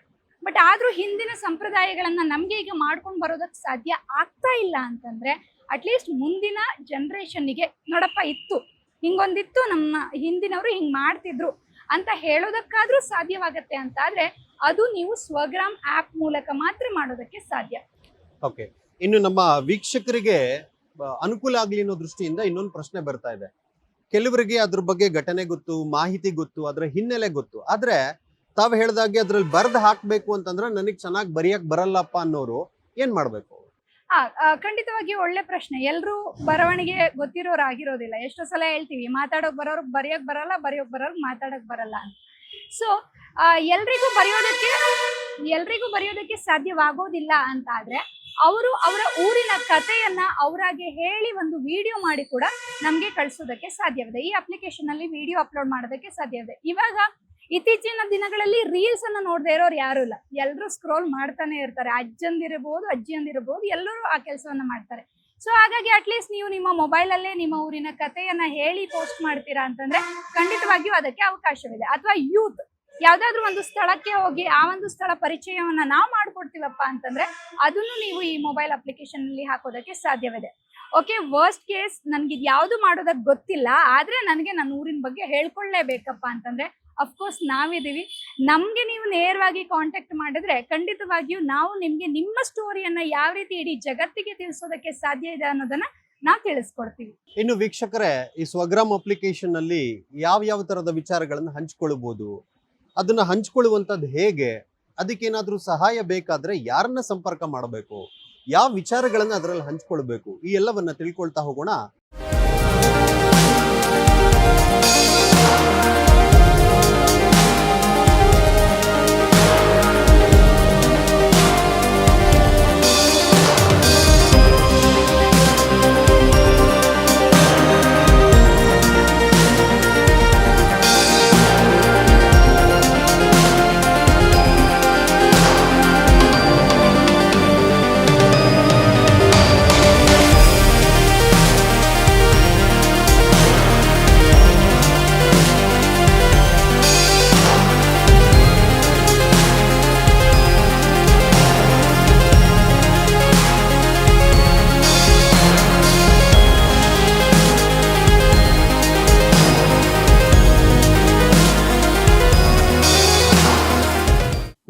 ಬಟ್ ಆದರೂ ಹಿಂದಿನ ಸಂಪ್ರದಾಯಗಳನ್ನು ನಮಗೆ ಈಗ ಮಾಡ್ಕೊಂಡು ಬರೋದಕ್ಕೆ ಸಾಧ್ಯ ಆಗ್ತಾ ಇಲ್ಲ ಅಂತಂದರೆ ಅಟ್ಲೀಸ್ಟ್ ಮುಂದಿನ ಜನ್ರೇಷನ್ನಿಗೆ ನೋಡಪ್ಪ ಇತ್ತು, ಹಿಂಗೊಂದಿತ್ತು ನಮ್ಮ ಹಿಂದಿನವರು ಹಿಂಗೆ ಮಾಡ್ತಿದ್ರು ಅಂತ ಹೇಳೋದಕ್ಕಾದರೂ ಸಾಧ್ಯವಾಗತ್ತೆ ಅಂತ ಆದ್ರೆ ಅದು ನೀವು ಸ್ವಗ್ರಾಮ್ ಆ್ಯಪ್ ಮೂಲಕ ಮಾತ್ರ ಮಾಡೋದಕ್ಕೆ ಸಾಧ್ಯ. ಓಕೆ ಇನ್ನು ನಮ್ಮ ವೀಕ್ಷಕರಿಗೆ ಅನುಕೂಲ ಆಗ್ಲಿ ಅನ್ನೋ ದೃಷ್ಟಿಯಿಂದ ಇನ್ನೊಂದು ಪ್ರಶ್ನೆ ಬರ್ತಾ ಇದೆ. ಕೆಲವರಿಗೆ ಅದ್ರ ಬಗ್ಗೆ ಘಟನೆ ಗೊತ್ತು, ಮಾಹಿತಿ ಗೊತ್ತು, ಅದರ ಹಿನ್ನೆಲೆ ಗೊತ್ತು. ಆದ್ರೆ ತಾವ್ ಹೇಳ್ದಾಗೆ ಅದ್ರಲ್ಲಿ ಬರ್ದ್ ಹಾಕ್ಬೇಕು ಅಂತಂದ್ರೆ ನನಗೆ ಚೆನ್ನಾಗಿ ಬರೆಯಕ್ ಬರಲ್ಲಪ್ಪ ಅನ್ನೋರು ಏನ್ ಮಾಡ್ಬೇಕು ಖಂಡಿತವಾಗಿ ಒಳ್ಳೆ ಪ್ರಶ್ನೆ. ಎಲ್ಲರೂ ಬರವಣಿಗೆ ಗೊತ್ತಿರೋರು ಆಗಿರೋದಿಲ್ಲ. ಎಷ್ಟೋ ಸಲ ಹೇಳ್ತೀವಿ, ಮಾತಾಡೋಕ್ ಬರೋರು ಬರೆಯೋಕ್ ಬರಲ್ಲ, ಬರೆಯೋಕ್ ಬರೋರ್ಗ್ ಮಾತಾಡಕ್ ಬರಲ್ಲ ಸೊ ಎಲ್ರಿಗೂ ಬರೆಯೋದಕ್ಕೆ ಎಲ್ರಿಗೂ ಬರೆಯೋದಕ್ಕೆ ಸಾಧ್ಯವಾಗೋದಿಲ್ಲ ಅಂತ ಆದ್ರೆ ಅವರು ಅವರ ಊರಿನ ಕಥೆಯನ್ನ ಅವರಾಗೆ ಹೇಳಿ ಒಂದು ವಿಡಿಯೋ ಮಾಡಿ ಕೂಡ ನಮಗೆ ಕಳಿಸೋದಕ್ಕೆ ಸಾಧ್ಯವಿದೆ. ಈ ಅಪ್ಲಿಕೇಶನ್ ಅಲ್ಲಿ ವಿಡಿಯೋ ಅಪ್ಲೋಡ್ ಮಾಡೋದಕ್ಕೆ ಸಾಧ್ಯವಿದೆ. ಇವಾಗ ಇತ್ತೀಚಿನ ದಿನಗಳಲ್ಲಿ ರೀಲ್ಸ್ ಅನ್ನ ನೋಡದೆ ಇರೋರು ಯಾರು ಇಲ್ಲ. ಎಲ್ಲರೂ ಸ್ಕ್ರೋಲ್ ಮಾಡ್ತಾನೆ ಇರ್ತಾರೆ. ಅಜ್ಜಂದಿರಬಹುದು ಅಜ್ಜಿಯಂದಿರಬಹುದು ಎಲ್ಲರೂ ಆ ಕೆಲಸವನ್ನ ಮಾಡ್ತಾರೆ. ಸೊ ಹಾಗಾಗಿ ಅಟ್ಲೀಸ್ಟ್ ನೀವು ನಿಮ್ಮ ಮೊಬೈಲ್ ಅಲ್ಲೇ ನಿಮ್ಮ ಊರಿನ ಕಥೆಯನ್ನ ಹೇಳಿ ಪೋಸ್ಟ್ ಮಾಡ್ತೀರಾ ಅಂತಂದ್ರೆ ಖಂಡಿತವಾಗಿಯೂ ಅದಕ್ಕೆ ಅವಕಾಶವಿದೆ. ಅಥವಾ ಯೂತ್ ಯಾವ್ದಾದ್ರು ಒಂದು ಸ್ಥಳಕ್ಕೆ ಹೋಗಿ ಆ ಒಂದು ಸ್ಥಳ ಪರಿಚಯವನ್ನ ನಾವು ಮಾಡ್ಕೊಡ್ತೀವಪ್ಪ ಅಂತಂದ್ರೆ ಅದನ್ನು ನೀವು ಈ ಮೊಬೈಲ್ ಅಪ್ಲಿಕೇಶನ್ ಅಲ್ಲಿ ಹಾಕೋದಕ್ಕೆ ಸಾಧ್ಯವಿದೆ. ಓಕೆ ವರ್ಸ್ಟ್ ಕೇಸ್ ನನ್ಗೆ ಇದು ಯಾವುದು ಮಾಡೋದಕ್ಕೆ ಗೊತ್ತಿಲ್ಲ, ಆದ್ರೆ ನನಗೆ ನನ್ನ ಊರಿನ ಬಗ್ಗೆ ಹೇಳ್ಕೊಳ್ಳೇಬೇಕಪ್ಪ ಅಂತಂದ್ರೆ ಅಫ್ಕೋರ್ಸ್ ನಾವಿದೀವಿ. ನಮ್ಗೆ ನೀವು ನೇರವಾಗಿ ಕಾಂಟ್ಯಾಕ್ಟ್ ಮಾಡಿದ್ರೆ ಖಂಡಿತವಾಗಿಯೂ ನಾವು ನಿಮ್ಗೆ ನಿಮ್ಮ ಸ್ಟೋರಿಯನ್ನ ಯಾವ ರೀತಿ ಇಡೀ ಜಗತ್ತಿಗೆ ತಿಳಿಸೋದಕ್ಕೆ ಸಾಧ್ಯ ಇದೆ ಅನ್ನೋದನ್ನ ನಾವು ತಿಳಿಸ್ಕೊಡ್ತೀವಿ. ಇನ್ನು ವೀಕ್ಷಕರೇ, ಈ ಸ್ವಗ್ರಾಮ್ ಅಪ್ಲಿಕೇಶನ್ ಅಲ್ಲಿ ಯಾವ ಯಾವ ತರದ ವಿಚಾರಗಳನ್ನ ಹಂಚ್ಕೊಳ್ಬಹುದು ಅದನ್ನ ಹಂಚ್ಕೊಳ್ಳುವಂಥದ್ದು ಹೇಗೆ? ಅದಕ್ಕೇನಾದರೂ ಸಹಾಯ ಬೇಕಾದರೆ ಯಾರನ್ನ ಸಂಪರ್ಕ ಮಾಡಬೇಕು? ಯಾವ ವಿಚಾರಗಳನ್ನು ಅದರಲ್ಲಿ ಹಂಚ್ಕೊಳ್ಬೇಕು? ಈ ಎಲ್ಲವನ್ನ ತಿಳ್ಕೊಳ್ತಾ ಹೋಗೋಣ.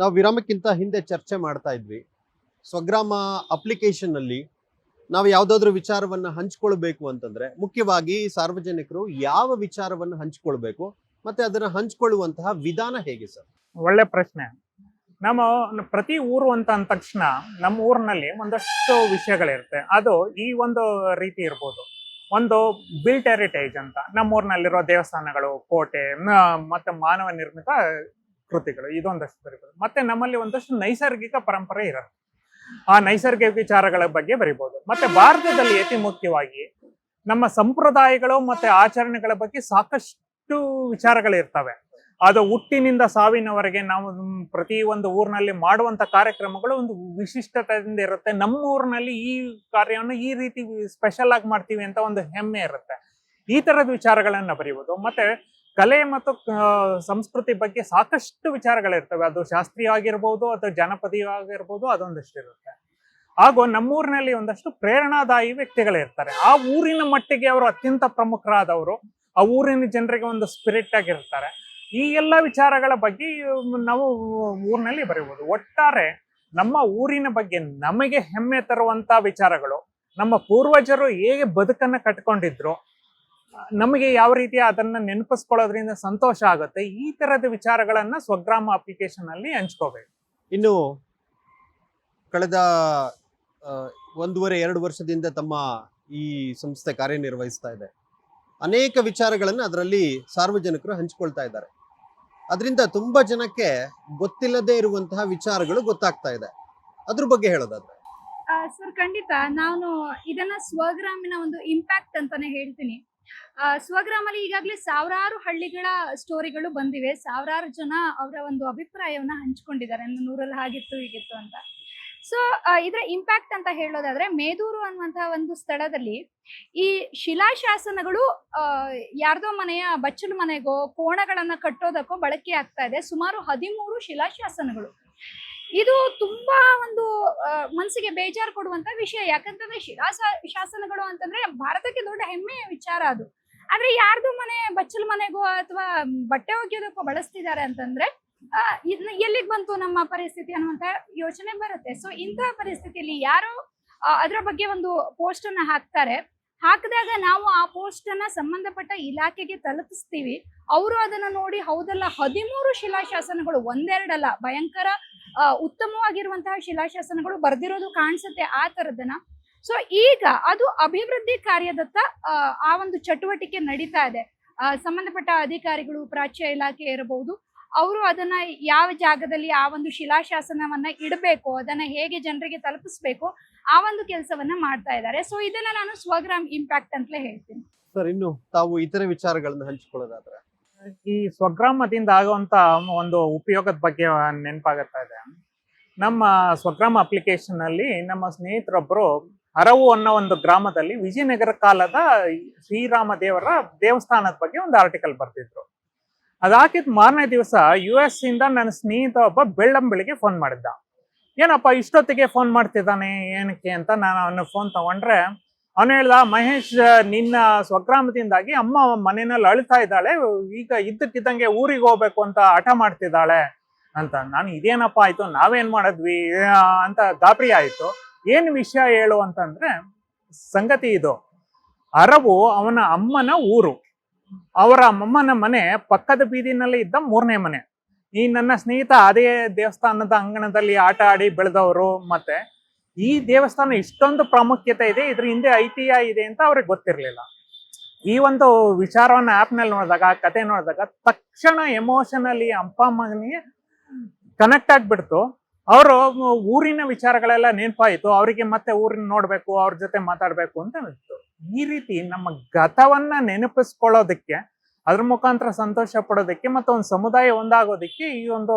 ನಾವು ವಿರಾಮಕ್ಕಿಂತ ಹಿಂದೆ ಚರ್ಚೆ ಮಾಡ್ತಾ ಇದ್ವಿ. ಸ್ವಗ್ರಾಮ ಅಪ್ಲಿಕೇಶನ್ ಅಲ್ಲಿ ನಾವು ಯಾವುದಾದ್ರೂ ವಿಚಾರವನ್ನ ಹಂಚ್ಕೊಳ್ಬೇಕು ಅಂತಂದರೆ ಮುಖ್ಯವಾಗಿ ಸಾರ್ವಜನಿಕರು ಯಾವ ವಿಚಾರವನ್ನು ಹಂಚ್ಕೊಳ್ಬೇಕು ಮತ್ತೆ ಅದನ್ನು ಹಂಚ್ಕೊಳ್ಳುವಂತಹ ವಿಧಾನ ಹೇಗೆ ಸರ್? ಒಳ್ಳೆ ಪ್ರಶ್ನೆ. ನಮ್ಮ ಪ್ರತಿ ಊರು ಅಂತ ಅಂದ ತಕ್ಷಣ ನಮ್ಮ ಊರಿನಲ್ಲಿ ಒಂದಷ್ಟು ವಿಷಯಗಳಿರುತ್ತೆ. ಅದು ಈ ಒಂದು ರೀತಿ ಇರ್ಬೋದು. ಒಂದು ಬಿಲ್ಟ್ ಹೆರಿಟೇಜ್ ಅಂತ. ನಮ್ಮ ಊರಿನಲ್ಲಿರೋ ದೇವಸ್ಥಾನಗಳು, ಕೋಟೆ ಮತ್ತೆ ಮಾನವ ನಿರ್ಮಿತ ಕೃತಿಗಳು, ಇದೊಂದಷ್ಟು ಬರಿಬೋದು. ಮತ್ತೆ ನಮ್ಮಲ್ಲಿ ಒಂದಷ್ಟು ನೈಸರ್ಗಿಕ ಪರಂಪರೆ ಇರೋದು ಆ ನೈಸರ್ಗಿಕ ವಿಚಾರಗಳ ಬಗ್ಗೆ ಬರಿಬೋದು. ಮತ್ತೆ ಭಾರತದಲ್ಲಿ ಅತಿ ಮುಖ್ಯವಾಗಿ ನಮ್ಮ ಸಂಪ್ರದಾಯಗಳು ಮತ್ತೆ ಆಚರಣೆಗಳ ಬಗ್ಗೆ ಸಾಕಷ್ಟು ವಿಚಾರಗಳಿರ್ತವೆ ಅದು ಹುಟ್ಟಿನಿಂದ ಸಾವಿನವರೆಗೆ ನಾವು ಪ್ರತಿ ಒಂದು ಊರಿನಲ್ಲಿ ಮಾಡುವಂತ ಕಾರ್ಯಕ್ರಮಗಳು ಒಂದು ವಿಶಿಷ್ಟತೆಯಿಂದ ಇರುತ್ತೆ. ನಮ್ಮ ಊರಿನಲ್ಲಿ ಈ ಕಾರ್ಯವನ್ನು ಈ ರೀತಿ ಸ್ಪೆಷಲ್ ಆಗಿ ಮಾಡ್ತೀವಿ ಅಂತ ಒಂದು ಹೆಮ್ಮೆ ಇರುತ್ತೆ. ಈ ತರದ ವಿಚಾರಗಳನ್ನ ಬರೆಯುವುದು ಮತ್ತೆ ಕಲೆ ಮತ್ತು ಸಂಸ್ಕೃತಿ ಬಗ್ಗೆ ಸಾಕಷ್ಟು ವಿಚಾರಗಳಿರ್ತವೆ. ಅದು ಶಾಸ್ತ್ರೀಯ ಆಗಿರ್ಬೋದು ಅಥವಾ ಜನಪದೀಯ ಆಗಿರ್ಬೋದು ಅದೊಂದಷ್ಟು ಇರುತ್ತೆ ಹಾಗೂ ನಮ್ಮೂರಿನಲ್ಲಿ ಒಂದಷ್ಟು ಪ್ರೇರಣಾದಾಯಿ ವ್ಯಕ್ತಿಗಳಿರ್ತಾರೆ. ಆ ಊರಿನ ಮಟ್ಟಿಗೆ ಅವರು ಅತ್ಯಂತ ಪ್ರಮುಖರಾದವರು. ಆ ಊರಿನ ಜನರಿಗೆ ಒಂದು ಸ್ಪಿರಿಟ್ ಆಗಿರ್ತಾರೆ. ಈ ಎಲ್ಲ ವಿಚಾರಗಳ ಬಗ್ಗೆ ನಾವು ಊರಿನಲ್ಲಿ ಬರೀಬಹುದು ಒಟ್ಟಾರೆ ನಮ್ಮ ಊರಿನ ಬಗ್ಗೆ ನಮಗೆ ಹೆಮ್ಮೆ ತರುವಂತ ವಿಚಾರಗಳು, ನಮ್ಮ ಪೂರ್ವಜರು ಹೇಗೆ ಬದುಕನ್ನ ಕಟ್ಕೊಂಡಿದ್ರು ನಮಗೆ ಯಾವ ರೀತಿ ಅದನ್ನ ನೆನಪಿಸ್ಕೊಳ್ಳೋದ್ರಿಂದ ಸಂತೋಷ ಆಗುತ್ತೆ ಈ ತರದ ವಿಚಾರಗಳನ್ನ ಸ್ವಗ್ರಾಮ ಅಪ್ಲಿಕೇಶನ್ ಅಲ್ಲಿ ಹಂಚ್ಕೋಬೇಕು. ಇನ್ನು ಕಳೆದ ಒಂದೂವರೆ ಎರಡು ವರ್ಷದಿಂದ ತಮ್ಮ ಈ ಸಂಸ್ಥೆ ಕಾರ್ಯನಿರ್ವಹಿಸ್ತಾ ಇದೆ. ಅನೇಕ ವಿಚಾರಗಳನ್ನು ಅದರಲ್ಲಿ ಸಾರ್ವಜನಿಕರು ಹಂಚಿಕೊಳ್ತಾ ಇದ್ದಾರೆ. ಅದರಿಂದ ತುಂಬಾ ಜನಕ್ಕೆ ಗೊತ್ತಿಲ್ಲದೆ ಇರುವಂತಹ ವಿಚಾರಗಳು ಗೊತ್ತಾಗ್ತಾ ಇದೆ. ಅದ್ರ ಬಗ್ಗೆ ಹೇಳೋದಾದ್ರೆ. ಸರ್ ಖಂಡಿತ. ನಾನು ಇದನ್ನ ಸ್ವಗ್ರಾಮಿನ ಒಂದು ಇಂಪ್ಯಾಕ್ಟ್ ಅಂತಾನೆ ಹೇಳ್ತೀನಿ. ಸ್ವಗ್ರಾಮಲ್ಲಿ ಈಗಾಗಲೇ ಸಾವಿರಾರು ಹಳ್ಳಿಗಳ ಸ್ಟೋರಿಗಳು ಬಂದಿವೆ. ಸಾವಿರಾರು ಜನ ಅವರ ಒಂದು ಅಭಿಪ್ರಾಯವನ್ನ ಹಂಚ್ಕೊಂಡಿದ್ದಾರೆ. ನೂರಲ್ಲಿ ಹಾಗಿತ್ತು, ಹೀಗಿತ್ತು ಅಂತ. ಸೊ ಇದರ ಇಂಪ್ಯಾಕ್ಟ್ ಅಂತ ಹೇಳೋದಾದ್ರೆ ಮೇದೂರು ಅನ್ನುವಂತಹ ಒಂದು ಸ್ಥಳದಲ್ಲಿ ಈ ಶಿಲಾಶಾಸನಗಳು ಯಾರ್ದೋ ಮನೆಯ ಬಚ್ಚಲು ಮನೆಗೋ ಕೋಣಗಳನ್ನ ಕಟ್ಟೋದಕ್ಕೋ ಬಳಕೆ ಆಗ್ತಾ ಇದೆ. ಸುಮಾರು ಹದಿಮೂರು ಶಿಲಾಶಾಸನಗಳು. ಇದು ತುಂಬಾ ಒಂದು ಮನಸ್ಸಿಗೆ ಬೇಜಾರು ಕೊಡುವಂತ ವಿಷಯ. ಯಾಕಂತಂದ್ರೆ ಶಿಲಾಸ ಶಾಸನಗಳು ಅಂತಂದ್ರೆ ಭಾರತಕ್ಕೆ ದೊಡ್ಡ ಹೆಮ್ಮೆಯ ವಿಚಾರ ಅದು. ಆದ್ರೆ ಯಾರ್ದು ಮನೆ, ಬಚ್ಚಲ್ ಮನೆಗೋ ಅಥವಾ ಬಟ್ಟೆ ಒಗೆಯೋದಕ್ಕೋ ಬಳಸ್ತಿದ್ದಾರೆ ಅಂತಂದ್ರೆ ಎಲ್ಲಿಗ್ ಬಂತು ನಮ್ಮ ಪರಿಸ್ಥಿತಿ ಅನ್ನುವಂತ ಯೋಚನೆ ಬರುತ್ತೆ. ಸೊ ಇಂತಹ ಪರಿಸ್ಥಿತಿಯಲ್ಲಿ ಯಾರು ಅದರ ಬಗ್ಗೆ ಒಂದು ಪೋಸ್ಟ್ ಅನ್ನ ಹಾಕ್ತಾರೆ. ಹಾಕಿದಾಗ ನಾವು ಆ ಪೋಸ್ಟ್ ಅನ್ನ ಸಂಬಂಧಪಟ್ಟ ಇಲಾಖೆಗೆ ತಲುಪಿಸ್ತೀವಿ. ಅವರು ಅದನ್ನ ನೋಡಿ ಹೌದಲ್ಲ, ಹದಿಮೂರು ಶಿಲಾಶಾಸನಗಳು ಒಂದೆರಡಲ್ಲ, ಭಯಂಕರ ಉತ್ತಮವಾಗಿರುವಂತಹ ಶಿಲಾಶಾಸನಗಳು ಬರ್ದಿರೋದು ಕಾಣಿಸುತ್ತೆ ಆ ತರದನ್ನ ಸೊ ಈಗ ಅದು ಅಭಿವೃದ್ಧಿ ಕಾರ್ಯದತ್ತ ಆ, ಒಂದು ಚಟುವಟಿಕೆ ನಡೀತಾ ಇದೆ. ಸಂಬಂಧಪಟ್ಟ ಅಧಿಕಾರಿಗಳು ಪ್ರಾಚ್ಯ ಇಲಾಖೆ ಇರಬಹುದು ಅವರು ಅದನ್ನ ಯಾವ ಜಾಗದಲ್ಲಿ ಆ ಒಂದು ಶಿಲಾಶಾಸನವನ್ನ ಇಡಬೇಕು ಅದನ್ನ ಹೇಗೆ ಜನರಿಗೆ ತಲುಪಿಸ್ಬೇಕು ಆ ಒಂದು ಕೆಲಸವನ್ನ ಮಾಡ್ತಾ ಇದ್ದಾರೆ. ಸೊ ಇದನ್ನ ನಾನು ಸ್ವಗ್ರಾಮ್ ಇಂಪ್ಯಾಕ್ಟ್ ಅಂತಲೇ ಹೇಳ್ತೀನಿ. ಸರ್ ಇನ್ನು ತಾವು ಇತರೆ ವಿಚಾರಗಳನ್ನ ಹಂಚಿಕೊಳ್ಳೋದಾದ್ರೆ? ಈ ಸ್ವಗ್ರಾಮದಿಂದ ಆಗುವಂತ ಒಂದು ಉಪಯೋಗದ ಬಗ್ಗೆ ನೆನಪಾಗುತ್ತಾ ಇದೆ. ನಮ್ಮ ಸ್ವಗ್ರಾಮ ಅಪ್ಲಿಕೇಶನ್ ಅಲ್ಲಿ ನಮ್ಮ ಸ್ನೇಹಿತರೊಬ್ಬರು ಅರವು ಅನ್ನೋ ಒಂದು ಗ್ರಾಮದಲ್ಲಿ ವಿಜಯನಗರ ಕಾಲದ ಶ್ರೀರಾಮ ದೇವರ ದೇವಸ್ಥಾನದ ಬಗ್ಗೆ ಒಂದು ಆರ್ಟಿಕಲ್ ಬರ್ತಿದ್ರು ಅದಾಕಿದ ಮಾರನೇ ದಿವಸ ಯು ಎಸ್ ಇಂದ ನನ್ನ ಸ್ನೇಹಿತ ಒಬ್ಬ ಬೆಳ್ಳಂಬೆಳಿಗ್ಗೆ ಫೋನ್ ಮಾಡಿದ್ದ. ಏನಪ್ಪ ಇಷ್ಟೊತ್ತಿಗೆ ಫೋನ್ ಮಾಡ್ತಿದ್ದಾನೆ, ಏನಕ್ಕೆ ಅಂತ ನಾನು ಅವನ ಫೋನ್ ತಗೊಂಡ್ರೆ ಅವನು ಹೇಳ್ದ, ಮಹೇಶ್, ನಿನ್ನ ಸ್ವಗ್ರಾಮದಿಂದಾಗಿ ಅಮ್ಮ ಮನೆಯಲ್ಲಿ ಅಳ್ತಾ ಇದ್ದಾಳೆ, ಈಗ ಇದ್ದಕ್ಕಿದ್ದಂಗೆ ಊರಿಗೆ ಹೋಗ್ಬೇಕು ಅಂತ ಹಠ ಮಾಡ್ತಿದ್ದಾಳೆ ಅಂತ. ನಾನು ಇದೇನಪ್ಪ ಆಯ್ತು, ನಾವೇನ್ ಮಾಡಿದ್ವಿ ಅಂತ ಗಾಬರಿ ಆಯ್ತು. ಏನ್ ವಿಷಯ ಹೇಳು ಅಂತಂದ್ರೆ, ಸಂಗತಿ ಇದು. ಅರವು ಅವನ ಅಮ್ಮನ ಊರು. ಅವರ ಅಮ್ಮನ ಮನೆ ಪಕ್ಕದ ಬೀದಿನಲ್ಲಿ ಇದ್ದ ಮೂರನೇ ಮನೆ. ಈ ನನ್ನ ಸ್ನೇಹಿತ ಅದೇ ದೇವಸ್ಥಾನದ ಅಂಗಣದಲ್ಲಿ ಆಟ ಆಡಿ ಬೆಳೆದವರು, ಮತ್ತೆ ಈ ದೇವಸ್ಥಾನ ಇಷ್ಟೊಂದು ಪ್ರಾಮುಖ್ಯತೆ ಇದೆ, ಇದ್ರ ಹಿಂದೆ ಐತಿಹ್ಯ ಇದೆ ಅಂತ ಅವ್ರಿಗೆ ಗೊತ್ತಿರಲಿಲ್ಲ. ಈ ಒಂದು ವಿಚಾರವನ್ನ ಆಪ್ನಲ್ಲಿ ನೋಡಿದಾಗ, ಆ ಕತೆ ನೋಡಿದಾಗ ತಕ್ಷಣ ಎಮೋಷನಲಿ ಅಪ್ಪ, ಅಮ್ಮನಿಗೆ ಕನೆಕ್ಟ್ ಆಗಿಬಿಡ್ತು. ಅವರು ಊರಿನ ವಿಚಾರಗಳೆಲ್ಲ ನೆನಪಾಯಿತು. ಅವರಿಗೆ ಮತ್ತೆ ಊರಿನ ನೋಡಬೇಕು, ಅವ್ರ ಜೊತೆ ಮಾತಾಡಬೇಕು ಅಂತ ಅನಿಸ್ತು ಈ ರೀತಿ ನಮ್ಮ ಗತವನ್ನ ನೆನಪಿಸ್ಕೊಳ್ಳೋದಕ್ಕೆ, ಅದ್ರ ಮುಖಾಂತರ ಸಂತೋಷ ಪಡೋದಕ್ಕೆ ಮತ್ತು ಒಂದು ಸಮುದಾಯ ಒಂದಾಗೋದಕ್ಕೆ ಈ ಒಂದು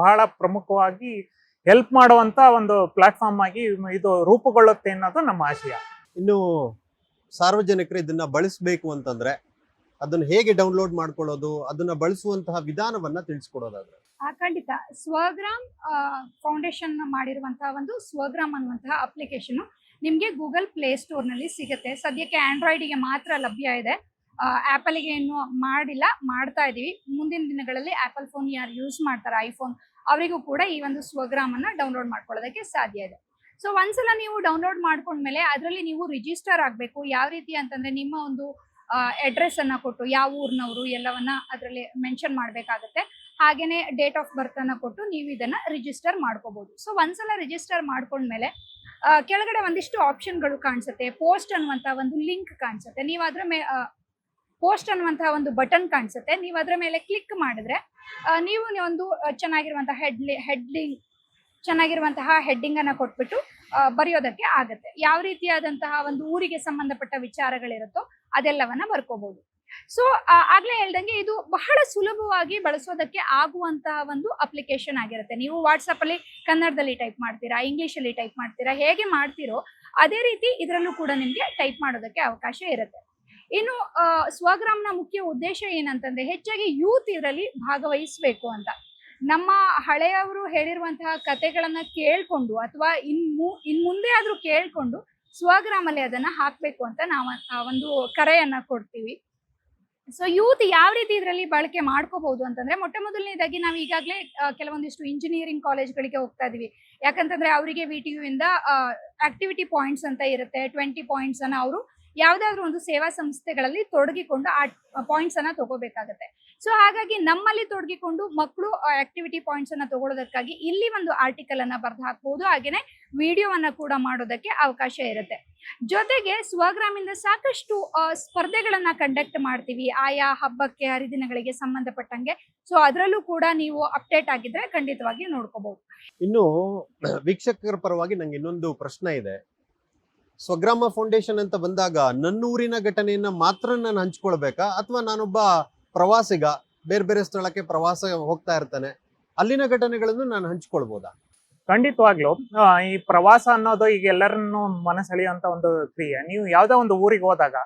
ಬಹಳ ಪ್ರಮುಖವಾಗಿ ಹೆಲ್ಪ್ ಮಾಡುವಂತ ಒಂದು ಪ್ಲಾಟ್ಫಾರ್ಮ್ ಆಗಿ ಇದು ರೂಪುಗೊಳ್ಳುತ್ತೆ ಅನ್ನೋದು ನಮ್ಮ ಆಶಯ. ಇನ್ನು ಸಾರ್ವಜನಿಕರು ಇದನ್ನ ಬಳಸಬೇಕು ಅಂತಂದ್ರೆ ಅದನ್ನ ಹೇಗೆ ಡೌನ್ಲೋಡ್ ಮಾಡ್ಕೊಳ್ಳೋದು ಅದನ್ನ ಬಳಸುವಂತಹ ವಿಧಾನವನ್ನ ತಿಳಿಸ್ಕೊಡೋದಾದ್ರೆ. ಆ, ಖಂಡಿತ. ಸ್ವಗ್ರಾಮ್ ಫೌಂಡೇಶನ್ ಮಾಡಿರುವಂತಹ ಒಂದು ಸ್ವಗ್ರಾಮ್ ಅನ್ನುವಂತಹ ಅಪ್ಲಿಕೇಶನ್ ನಿಮಗೆ ಗೂಗಲ್ ಪ್ಲೇ ಸ್ಟೋರ್ನಲ್ಲಿ ಸಿಗುತ್ತೆ. ಸದ್ಯಕ್ಕೆ ಆಂಡ್ರಾಯ್ಡಿಗೆ ಮಾತ್ರ ಲಭ್ಯ ಇದೆ. ಆ್ಯಪಲ್ಗೆ ಏನು ಮಾಡಿಲ್ಲ ಮಾಡ್ತಾ ಇದ್ದೀವಿ ಮುಂದಿನ ದಿನಗಳಲ್ಲಿ ಆ್ಯಪಲ್ ಫೋನ್ ಯಾರು ಯೂಸ್ ಮಾಡ್ತಾರೆ ಐಫೋನ್ ಅವರಿಗೂ ಕೂಡ ಈ ಒಂದು ಸ್ವಗ್ರಾಮನ್ನ ಡೌನ್ಲೋಡ್ ಮಾಡ್ಕೊಳ್ಳೋದಕ್ಕೆ ಸಾಧ್ಯ ಇದೆ. ಸೊ ಒಂದ್ಸಲ ನೀವು ಡೌನ್ಲೋಡ್ ಮಾಡ್ಕೊಂಡ್ಮೇಲೆ ಅದರಲ್ಲಿ ನೀವು ರಿಜಿಸ್ಟರ್ ಆಗಬೇಕು. ಯಾವ ರೀತಿ ಅಂತಂದ್ರೆ ನಿಮ್ಮ ಒಂದು ಅಡ್ರೆಸ್ ಅನ್ನ ಕೊಟ್ಟು, ಯಾವ ಊರಿನವರು ಎಲ್ಲವನ್ನ ಅದರಲ್ಲಿ ಮೆನ್ಷನ್ ಮಾಡಬೇಕಾಗತ್ತೆ. ಹಾಗೇನೆ ಡೇಟ್ ಆಫ್ ಬರ್ತ್ ಅನ್ನ ಕೊಟ್ಟು ನೀವು ಇದನ್ನ ರಿಜಿಸ್ಟರ್ ಮಾಡ್ಕೋಬಹುದು ಸೊ ಒಂದ್ಸಲ ರಿಜಿಸ್ಟರ್ ಮಾಡ್ಕೊಂಡ್ಮೇಲೆ ಕೆಳಗಡೆ ಒಂದಿಷ್ಟು ಆಪ್ಷನ್ಗಳು ಕಾಣಿಸುತ್ತೆ. ಪೋಸ್ಟ್ ಅನ್ನುವಂತ ಒಂದು ಲಿಂಕ್ ಕಾಣಿಸುತ್ತೆ. ನೀವು ಅದರ ಮೇ ಪೋಸ್ಟ್ ಅನ್ನುವಂತಹ ಒಂದು ಬಟನ್ ಕಾಣಿಸುತ್ತೆ. ನೀವು ಅದರ ಮೇಲೆ ಕ್ಲಿಕ್ ಮಾಡಿದ್ರೆ ನೀವು ಒಂದು ಚೆನ್ನಾಗಿರುವಂತಹ ಹೆಡ್ಲಿ ಹೆಡ್ಲಿಂಗ್ ಚೆನ್ನಾಗಿರುವಂತಹ ಹೆಡ್ಡಿಂಗ್ ಅನ್ನ ಕೊಟ್ಬಿಟ್ಟು ಬರೆಯೋದಕ್ಕೆ ಆಗುತ್ತೆ. ಯಾವ ರೀತಿಯಾದಂತಹ ಒಂದು ಊರಿಗೆ ಸಂಬಂಧಪಟ್ಟ ವಿಚಾರಗಳಿರುತ್ತೋ ಅದೆಲ್ಲವನ್ನ ಬರ್ಕೋಬಹುದು ಸೊ ಆಗ್ಲೇ ಹೇಳ್ದಂಗೆ ಇದು ಬಹಳ ಸುಲಭವಾಗಿ ಬಳಸೋದಕ್ಕೆ ಆಗುವಂತಹ ಒಂದು ಅಪ್ಲಿಕೇಶನ್ ಆಗಿರುತ್ತೆ. ನೀವು ವಾಟ್ಸಪ್ ಅಲ್ಲಿ ಕನ್ನಡದಲ್ಲಿ ಟೈಪ್ ಮಾಡ್ತೀರಾ ಇಂಗ್ಲಿಷ್ ಅಲ್ಲಿ ಟೈಪ್ ಮಾಡ್ತೀರಾ, ಹೇಗೆ ಮಾಡ್ತೀರೋ, ಅದೇ ರೀತಿ ಇದರಲ್ಲೂ ಕೂಡ ನಿಮ್ಗೆ ಟೈಪ್ ಮಾಡೋದಕ್ಕೆ ಅವಕಾಶ ಇರುತ್ತೆ. ಇನ್ನು ಸ್ವಗ್ರಾಮ್ನ ಮುಖ್ಯ ಉದ್ದೇಶ ಏನಂತಂದ್ರೆ ಹೆಚ್ಚಾಗಿ ಯೂತ್ ಇದರಲ್ಲಿ ಭಾಗವಹಿಸಬೇಕು ಅಂತ. ನಮ್ಮ ಹಳೆಯವರು ಹೇಳಿರುವಂತಹ ಕತೆಗಳನ್ನ ಕೇಳ್ಕೊಂಡು ಅಥವಾ ಇನ್ ಇನ್ ಮುಂದೆ ಆದ್ರೂ ಕೇಳ್ಕೊಂಡು ಸ್ವಗ್ರಾಮಲ್ಲಿ ಅದನ್ನ ಹಾಕ್ಬೇಕು ಅಂತ ನಾವು ಒಂದು ಕರೆಯನ್ನ ಕೊಡ್ತೀವಿ. ಸೊ ಯೂತ್ ಯಾವ ರೀತಿ ಇದರಲ್ಲಿ ಬಳಕೆ ಮಾಡ್ಕೋಬಹುದು ಅಂತಂದ್ರೆ ಮೊಟ್ಟ ಮೊದಲನೇದಾಗಿ ನಾವು ಈಗಾಗಲೇ ಕೆಲವೊಂದಿಷ್ಟು ಇಂಜಿನಿಯರಿಂಗ್ ಕಾಲೇಜ್ಗಳಿಗೆ ಹೋಗ್ತಾ ಇದೀವಿ. ಯಾಕಂತಂದ್ರೆ ಅವರಿಗೆ ವಿ ಟಿ ಯು ಇಂದ ಆಕ್ಟಿವಿಟಿ ಪಾಯಿಂಟ್ಸ್ ಅಂತ ಇರುತ್ತೆ ಟ್ವೆಂಟಿ ಪಾಯಿಂಟ್ಸ್ ಅನ್ನ ಅವರು ಯಾವ್ದಾದ್ರು ಒಂದು ಸೇವಾ ಸಂಸ್ಥೆಗಳಲ್ಲಿ ತೊಡಗಿಕೊಂಡು ಆ ಪಾಯಿಂಟ್ಸ್ ಅನ್ನ ತಗೋಬೇಕಾಗತ್ತೆ. ಸೊ ಹಾಗಾಗಿ ನಮ್ಮಲ್ಲಿ ತೊಡಗಿಕೊಂಡು ಮಕ್ಕಳು ಆಕ್ಟಿವಿಟಿ ಪಾಯಿಂಟ್ಸ್ ಅನ್ನ ತಗೊಳ್ಳೋದಕ್ಕಾಗಿ ಇಲ್ಲಿ ಒಂದು ಆರ್ಟಿಕಲ್ ಅನ್ನ ಬರೆದು ಹಾಕ್ಬಹುದು ಹಾಗೇನೆ ವಿಡಿಯೋವನ್ನ ಕೂಡ ಮಾಡೋದಕ್ಕೆ ಅವಕಾಶ ಇರುತ್ತೆ. ಜೊತೆಗೆ ಸ್ವಗ್ರಾಮಿಂದ ಸಾಕಷ್ಟು ಸ್ಪರ್ಧೆಗಳನ್ನ ಕಂಡಕ್ಟ್ ಮಾಡ್ತೀವಿ. ಆಯಾ ಹಬ್ಬಕ್ಕೆ, ಹರಿದಿನಗಳಿಗೆ ಸಂಬಂಧಪಟ್ಟಂಗೆ. ಸೊ ಅದರಲ್ಲೂ ಕೂಡ ನೀವು ಅಪ್ಡೇಟ್ ಆಗಿದ್ರೆ ಖಂಡಿತವಾಗಿ ನೋಡ್ಕೋಬಹುದು ಇನ್ನು, ವೀಕ್ಷಕರ ಪರವಾಗಿ ನಂಗೆ ಇನ್ನೊಂದು ಪ್ರಶ್ನೆ ಇದೆ. ಸ್ವಗ್ರಾಮ ಫೌಂಡೇಶನ್ ಅಂತ ಬಂದಾಗ ನನ್ನೂರಿನ ಘಟನೆಯನ್ನ ಮಾತ್ರ ನಾನು ಹಂಚ್ಕೊಳ್ಬೇಕಾ? ಅಥವಾ ನಾನೊಬ್ಬ ಪ್ರವಾಸಿಗ, ಬೇರೆ ಬೇರೆ ಸ್ಥಳಕ್ಕೆ ಪ್ರವಾಸ ಹೋಗ್ತಾ ಇರ್ತಾನೆ, ಅಲ್ಲಿನ ಘಟನೆಗಳನ್ನು ನಾನು ಹಂಚ್ಕೊಳ್ಬೋದಾ? ಖಂಡಿತವಾಗ್ಲು. ಈ ಪ್ರವಾಸ ಅನ್ನೋದು ಈಗ ಎಲ್ಲರನ್ನು ಮನಸೆಳೆಯುವಂತ ಒಂದು ಕ್ರಿಯೆ. ನೀವು ಯಾವ್ದೋ ಒಂದು ಊರಿಗೆ ಹೋದಾಗ,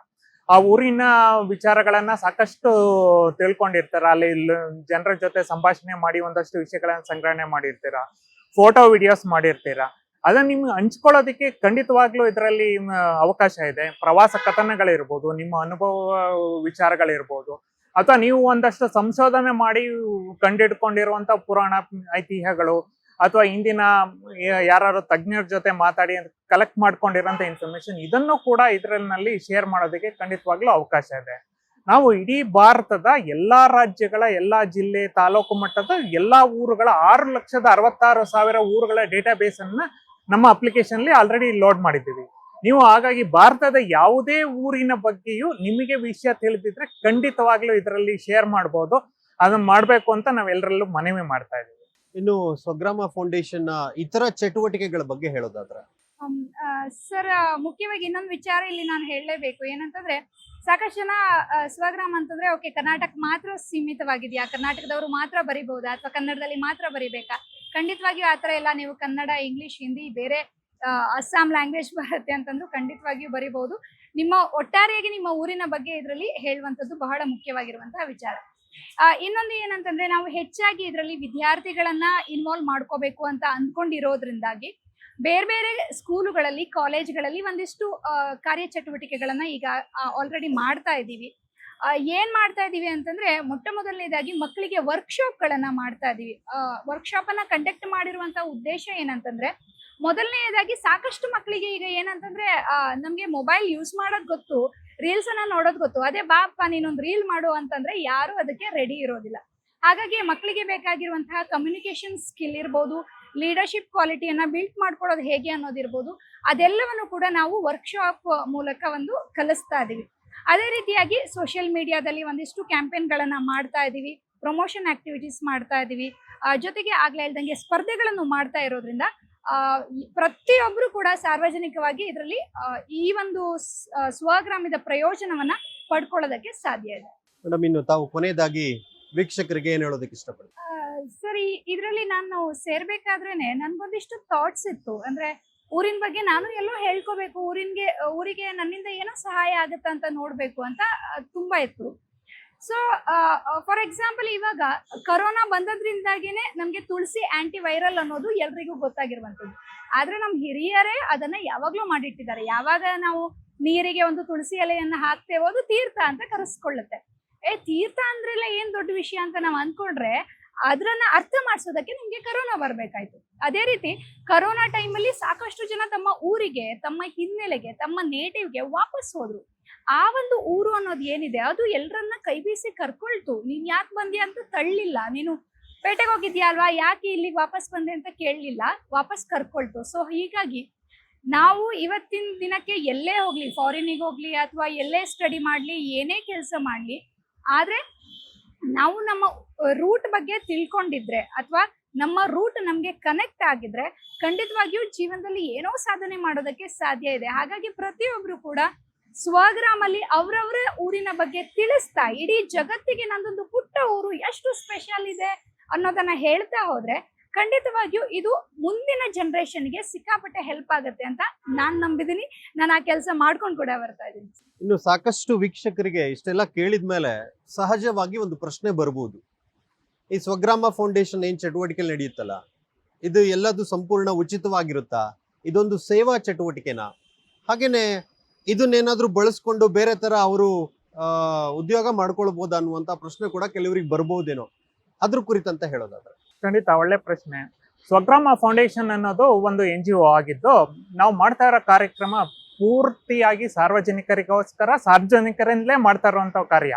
ಆ ಊರಿನ ವಿಚಾರಗಳನ್ನ ಸಾಕಷ್ಟು ತಿಳ್ಕೊಂಡಿರ್ತಾರ. ಅಲ್ಲಿ ಜನರ ಜೊತೆ ಸಂಭಾಷಣೆ ಮಾಡಿ ಒಂದಷ್ಟು ವಿಷಯಗಳನ್ನ ಸಂಗ್ರಹಣೆ ಮಾಡಿರ್ತೀರಾ. Photo, videos ಮಾಡಿರ್ತೀರ. ಅದನ್ನ ನಿಮ್ಗೆ ಹಂಚ್ಕೊಳ್ಳೋದಕ್ಕೆ ಖಂಡಿತವಾಗ್ಲೂ ಇದರಲ್ಲಿ ಅವಕಾಶ ಇದೆ. ಪ್ರವಾಸ ಕಥನಗಳಿರ್ಬೋದು, ನಿಮ್ಮ ಅನುಭವ ವಿಚಾರಗಳಿರ್ಬೋದು, ಅಥವಾ ನೀವು ಒಂದಷ್ಟು ಸಂಶೋಧನೆ ಮಾಡಿ ಕಂಡಿಡ್ಕೊಂಡಿರುವಂತ ಪುರಾಣ ಐತಿಹ್ಯಗಳು, ಅಥವಾ ಇಂದಿನ ಯಾರು ತಜ್ಞರ ಜೊತೆ ಮಾತಾಡಿ ಕಲೆಕ್ಟ್ ಮಾಡ್ಕೊಂಡಿರೋಂಥ ಇನ್ಫಾರ್ಮೇಶನ್ ಇದನ್ನು ಕೂಡ ಇದರಲ್ಲಿ ಶೇರ್ ಮಾಡೋದಕ್ಕೆ ಖಂಡಿತವಾಗ್ಲೂ ಅವಕಾಶ ಇದೆ. ನಾವು ಇಡೀ ಭಾರತದ ಎಲ್ಲಾ ರಾಜ್ಯಗಳ, ಎಲ್ಲಾ ಜಿಲ್ಲೆ, ತಾಲೂಕು ಮಟ್ಟದ ಎಲ್ಲಾ ಊರುಗಳ ಆರು ಲಕ್ಷದ ಅರವತ್ತಾರು ಸಾವಿರ ಊರುಗಳ ಡೇಟಾ ಬೇಸ್ ಅನ್ನ ನಮ್ಮ ಅಪ್ಲಿಕೇಶನ್ ಅಲ್ಲಿ ಆಲ್ರೆಡಿ ಲೋಡ್ ಮಾಡಿದ್ದೀವಿ. ನೀವು ಹಾಗಾಗಿ ಭಾರತದ ಯಾವುದೇ ಊರಿನ ಬಗ್ಗೆಯೂ ನಿಮಗೆ ವಿಷಯ ತಿಳಿದಿದ್ರೆ ಖಂಡಿತವಾಗ್ಲೂ ಇದರಲ್ಲಿ ಶೇರ್ ಮಾಡ್ಬೋದು. ಅದನ್ನ ಮಾಡಬೇಕು ಅಂತ ನಾವೆಲ್ಲರಲ್ಲೂ ಮನವಿ ಮಾಡ್ತಾ ಇದ್ದೀವಿ. ಇನ್ನು ಸ್ವಗ್ರಾಮ ಫೌಂಡೇಶನ್ ಇತರ ಚಟುವಟಿಕೆಗಳ ಬಗ್ಗೆ ಹೇಳೋದಾದ್ರೆ? ಸರ್ ಮುಖ್ಯವಾಗಿ ಇನ್ನೊಂದು ವಿಚಾರ ಇಲ್ಲಿ ನಾನು ಹೇಳಲೇಬೇಕು. ಏನಂತಂದ್ರೆ ಸಾಕಷ್ಟು ಜನ ಸ್ವಗ್ರಾಮ ಅಂತಂದ್ರೆ ಓಕೆ ಕರ್ನಾಟಕ ಮಾತ್ರ ಸೀಮಿತವಾಗಿದೆಯಾ? ಕರ್ನಾಟಕದವರು ಮಾತ್ರ ಬರಿಬಹುದಾ? ಅಥವಾ ಕನ್ನಡದಲ್ಲಿ ಮಾತ್ರ ಬರಿಬೇಕಾ? ಖಂಡಿತವಾಗಿಯೂ ಆ ಥರ ಎಲ್ಲ ನೀವು ಕನ್ನಡ, ಇಂಗ್ಲಿಷ್, ಹಿಂದಿ, ಬೇರೆ ಅಸ್ಸಾಂ ಲ್ಯಾಂಗ್ವೇಜ್ ಬರುತ್ತೆ ಅಂತಂದು ಖಂಡಿತವಾಗಿಯೂ ಬರಿಬಹುದು ನಿಮ್ಮ ಒಟ್ಟಾರೆಯಾಗಿ ನಿಮ್ಮ ಊರಿನ ಬಗ್ಗೆ ಇದರಲ್ಲಿ ಹೇಳುವಂಥದ್ದು ಬಹಳ ಮುಖ್ಯವಾಗಿರುವಂತಹ ವಿಚಾರ. ಇನ್ನೊಂದು ಏನಂತಂದ್ರೆ ನಾವು ಹೆಚ್ಚಾಗಿ ಇದರಲ್ಲಿ ವಿದ್ಯಾರ್ಥಿಗಳನ್ನ ಇನ್ವಾಲ್ವ್ ಮಾಡ್ಕೋಬೇಕು ಅಂತ ಅಂದ್ಕೊಂಡಿರೋದ್ರಿಂದಾಗಿ ಬೇರೆ ಬೇರೆ ಸ್ಕೂಲುಗಳಲ್ಲಿ ಕಾಲೇಜ್ಗಳಲ್ಲಿ ಒಂದಿಷ್ಟು ಕಾರ್ಯಚಟುವಟಿಕೆಗಳನ್ನ ಈಗ ಆಲ್ರೆಡಿ ಮಾಡ್ತಾ ಇದ್ದೀವಿ. ಏನ್ ಮಾಡ್ತಾ ಇದೀವಿ ಅಂತಂದ್ರೆ ಮೊಟ್ಟ ಮೊದಲನೇದಾಗಿ ಮಕ್ಕಳಿಗೆ ವರ್ಕ್ಶಾಪ್ ಗಳನ್ನ ಮಾಡ್ತಾ ಇದೀವಿ. ವರ್ಕ್ಶಾಪ್ ಅನ್ನ ಕಂಡಕ್ಟ್ ಮಾಡಿರುವಂತ ಉದ್ದೇಶ ಏನಂತಂದ್ರೆ ಮೊದಲನೆಯದಾಗಿ ಸಾಕಷ್ಟು ಮಕ್ಕಳಿಗೆ ಈಗ ಏನಂತಂದ್ರೆ ನಮ್ಗೆ ಮೊಬೈಲ್ ಯೂಸ್ ಮಾಡೋದ್ ಗೊತ್ತು ರೀಲ್ಸ್ ಅನ್ನ ನೋಡೋದ್ ಗೊತ್ತು. ಅದೇ ಬಾಪ್ಪ, ನೀನೊಂದು ರೀಲ್ ಮಾಡು ಅಂತಂದ್ರೆ ಯಾರು ಅದಕ್ಕೆ ರೆಡಿ ಇರೋದಿಲ್ಲ. ಹಾಗಾಗಿ ಮಕ್ಕಳಿಗೆ ಬೇಕಾಗಿರುವಂತಹ ಕಮ್ಯುನಿಕೇಶನ್ ಸ್ಕಿಲ್ ಇರ್ಬೋದು ಲೀಡರ್ಶಿಪ್ ಕ್ವಾಲಿಟಿಯನ್ನ ಬಿಲ್ಟ್ ಮಾಡ್ಕೊಳ್ಳೋದು ಹೇಗೆ ಅನ್ನೋದಿರ್ಬೋದು, ಅದೆಲ್ಲವನ್ನು ಕೂಡ ನಾವು ವರ್ಕ್ಶಾಪ್ ಮೂಲಕ ಒಂದು ಕಲಿಸ್ತಾ ಇದೀವಿ. ಅದೇ ರೀತಿಯಾಗಿ ಸೋಷಿಯಲ್ ಮೀಡಿಯಾದಲ್ಲಿ ಒಂದಿಷ್ಟು ಕ್ಯಾಂಪೇನ್ಗಳನ್ನು ಮಾಡ್ತಾ ಇದ್ದೀವಿ ಪ್ರಮೋಷನ್ ಆಕ್ಟಿವಿಟೀಸ್ ಮಾಡ್ತಾ ಇದೀವಿ. ಆ, ಜೊತೆಗೆ ಆಗ್ಲೇ ಇಲ್ದಂಗೆ ಸ್ಪರ್ಧೆಗಳನ್ನು ಮಾಡ್ತಾ ಇರೋದ್ರಿಂದ ಪ್ರತಿಯೊಬ್ರು ಕೂಡ ಸಾರ್ವಜನಿಕವಾಗಿ ಇದರಲ್ಲಿ ಈ ಒಂದು ಸ್ವಗ್ರಾಮದ ಪ್ರಯೋಜನವನ್ನ ಪಡ್ಕೊಳ್ಳೋದಕ್ಕೆ ಸಾಧ್ಯ ಇದೆ. ಮೇಡಮ್ ಇನ್ನು ತಾವು ಕೊನೆಯದಾಗಿ ವೀಕ್ಷಕರಿಗೆ ಏನ್ ಹೇಳೋದಕ್ಕೆ ಇಷ್ಟಪಡ್ತೀನಿ ಸರಿ ಇದರಲ್ಲಿ ನಾನು ಸೇರ್ಬೇಕಾದ್ರೇನೆ ನನ್ಗೊಂದಿಷ್ಟು ಥಾಟ್ಸ್ ಇತ್ತು. ಅಂದ್ರೆ ಊರಿನ ಬಗ್ಗೆ ನಾನು ಎಲ್ಲೋ ಹೇಳ್ಕೋಬೇಕು. ಊರಿನ್ಗೆ, ಊರಿಗೆ ನನ್ನಿಂದ ಏನೋ ಸಹಾಯ ಆಗುತ್ತೆ ಅಂತ ನೋಡ್ಬೇಕು ಅಂತ ತುಂಬಾ ಇತ್ತು. ಸೊ ಫಾರ್ ಎಕ್ಸಾಂಪಲ್ ಇವಾಗ ಕರೋನಾ ಬಂದದ್ರಿಂದಾಗೇನೆ ನಮ್ಗೆ ತುಳಸಿ ಆಂಟಿ ಅನ್ನೋದು ಎಲ್ರಿಗೂ ಗೊತ್ತಾಗಿರುವಂತದ್ದು ಆದ್ರೆ ನಮ್ ಹಿರಿಯರೇ ಅದನ್ನ ಯಾವಾಗ್ಲೂ ಮಾಡಿಟ್ಟಿದ್ದಾರೆ. ಯಾವಾಗ ನಾವು ನೀರಿಗೆ ಒಂದು ತುಳಸಿ ಎಲೆಯನ್ನ ಹಾಕ್ತೇವೋ ಅದು ತೀರ್ಥ ಅಂತ ಕರೆಸ್ಕೊಳ್ಳುತ್ತೆ. ಏ, ತೀರ್ಥ ಅಂದ್ರೆಲ್ಲ ಏನ್ ದೊಡ್ಡ ವಿಷಯ ಅಂತ ನಾವು ಅನ್ಕೊಂಡ್ರೆ ಅದ್ರನ್ನ ಅರ್ಥ ಮಾಡಿಸೋದಕ್ಕೆ ನಮ್ಗೆ ಕರೋನಾ ಬರ್ಬೇಕಾಯ್ತು. ಅದೇ ರೀತಿ ಕರೋನಾ ಟೈಮಲ್ಲಿ ಸಾಕಷ್ಟು ಜನ ತಮ್ಮ ಊರಿಗೆ, ತಮ್ಮ ಹಿನ್ನೆಲೆಗೆ, ತಮ್ಮ ನೇಟಿವ್ಗೆ ವಾಪಸ್ ಹೋದ್ರು. ಆ ಒಂದು ಊರು ಅನ್ನೋದು ಏನಿದೆ? ಅದು ಎಲ್ಲರನ್ನ ಕೈ ಬೀಸಿ ಕರ್ಕೊಳ್ತು. ನೀನ್ ಯಾಕೆ ಬಂದಿ ಅಂತ ತಳ್ಳಿಲ್ಲ. ನೀನು ಪೇಟೆಗೆ ಹೋಗಿದ್ಯಾ ಅಲ್ವಾ? ಯಾಕೆ ಇಲ್ಲಿಗೆ ವಾಪಸ್ ಬಂದೆ ಅಂತ ಕೇಳಲಿಲ್ಲ. ವಾಪಸ್ ಕರ್ಕೊಳ್ತು. ಸೊ ಹೀಗಾಗಿ ನಾವು ಇವತ್ತಿನ ದಿನಕ್ಕೆ ಎಲ್ಲೇ ಹೋಗ್ಲಿ ಫಾರಿನಿಗೆ ಹೋಗ್ಲಿ ಅಥವಾ ಎಲ್ಲೇ ಸ್ಟಡಿ ಮಾಡಲಿ, ಏನೇ ಕೆಲಸ ಮಾಡಲಿ, ಆದರೆ ನಾವು ನಮ್ಮ ರೂಟ್ ಬಗ್ಗೆ ತಿಳ್ಕೊಂಡಿದ್ರೆ ಅಥವಾ ನಮ್ಮ ರೂಟ್ ನಮಗೆ ಕನೆಕ್ಟ್ ಆಗಿದ್ರೆ ಖಂಡಿತವಾಗಿಯೂ ಜೀವನದಲ್ಲಿ ಏನೋ ಸಾಧನೆ ಮಾಡೋದಕ್ಕೆ ಸಾಧ್ಯ ಇದೆ. ಹಾಗಾಗಿ ಪ್ರತಿಯೊಬ್ರು ಕೂಡ ಸ್ವಗ್ರಾಮಲ್ಲಿ ಅವರವರ ಊರಿನ ಬಗ್ಗೆ ತಿಳಿಸ್ತಾ ಇಡೀ ಜಗತ್ತಿಗೆ ನಂದೊಂದು ಪುಟ್ಟ ಊರು ಎಷ್ಟು ಸ್ಪೆಷಲ್ ಇದೆ ಅನ್ನೋದನ್ನ ಹೇಳ್ತಾ ಹೋದ್ರೆ ಖಂಡಿತವಾಗಿಯೂ ಇದು ಮುಂದಿನ ಜನರೇಷನ್ಗೆ ಸಿಕ್ಕಾಪಟ್ಟೆ ಹೆಲ್ಪ್ ಆಗುತ್ತೆ ಅಂತ ನಾನ್ ನಂಬಿದೀನಿ. ನಾನು ಆ ಕೆಲಸ ಮಾಡ್ಕೊಂಡು ಕೂಡ ಬರ್ತಾ ಇದ್ದೀನಿ. ಇನ್ನು ಸಾಕಷ್ಟು ವೀಕ್ಷಕರಿಗೆ ಇಷ್ಟೆಲ್ಲ ಕೇಳಿದ ಮೇಲೆ ಸಹಜವಾಗಿ ಒಂದು ಪ್ರಶ್ನೆ ಬರ್ಬೋದು. ಈ ಸ್ವಗ್ರಾಮ ಫೌಂಡೇಶನ್ ಏನ್ ಚಟುವಟಿಕೆ ನಡೆಯುತ್ತಲ್ಲ ಇದು ಎಲ್ಲದೂ ಸಂಪೂರ್ಣ ಉಚಿತವಾಗಿರುತ್ತಾ? ಇದೊಂದು ಸೇವಾ ಚಟುವಟಿಕೆನಾ? ಹಾಗೇನೆ ಇದನ್ನೇನಾದ್ರೂ ಬಳಸ್ಕೊಂಡು ಬೇರೆ ತರ ಅವರು ಉದ್ಯೋಗ ಮಾಡ್ಕೊಳ್ಬೋದಾ ಅನ್ನುವಂತ ಪ್ರಶ್ನೆ ಕೂಡ ಕೆಲವರಿಗೆ ಬರ್ಬೋದೇನೋ? ಅದ್ರ ಕುರಿತಂತ ಹೇಳೋದಾದ್ರೆ. ಖಂಡಿತ, ಒಳ್ಳೆ ಪ್ರಶ್ನೆ. ಸ್ವಗ್ರಾಮ ಫೌಂಡೇಶನ್ ಅನ್ನೋದು ಒಂದು ಎನ್ ಜಿ ಒ ಆಗಿದ್ದು, ನಾವು ಮಾಡ್ತಾ ಇರೋ ಕಾರ್ಯಕ್ರಮ ಪೂರ್ತಿಯಾಗಿ ಸಾರ್ವಜನಿಕರಿಗೋಸ್ಕರ, ಸಾರ್ವಜನಿಕರಿಂದಲೇ ಮಾಡ್ತಾ ಇರುವಂಥ ಕಾರ್ಯ.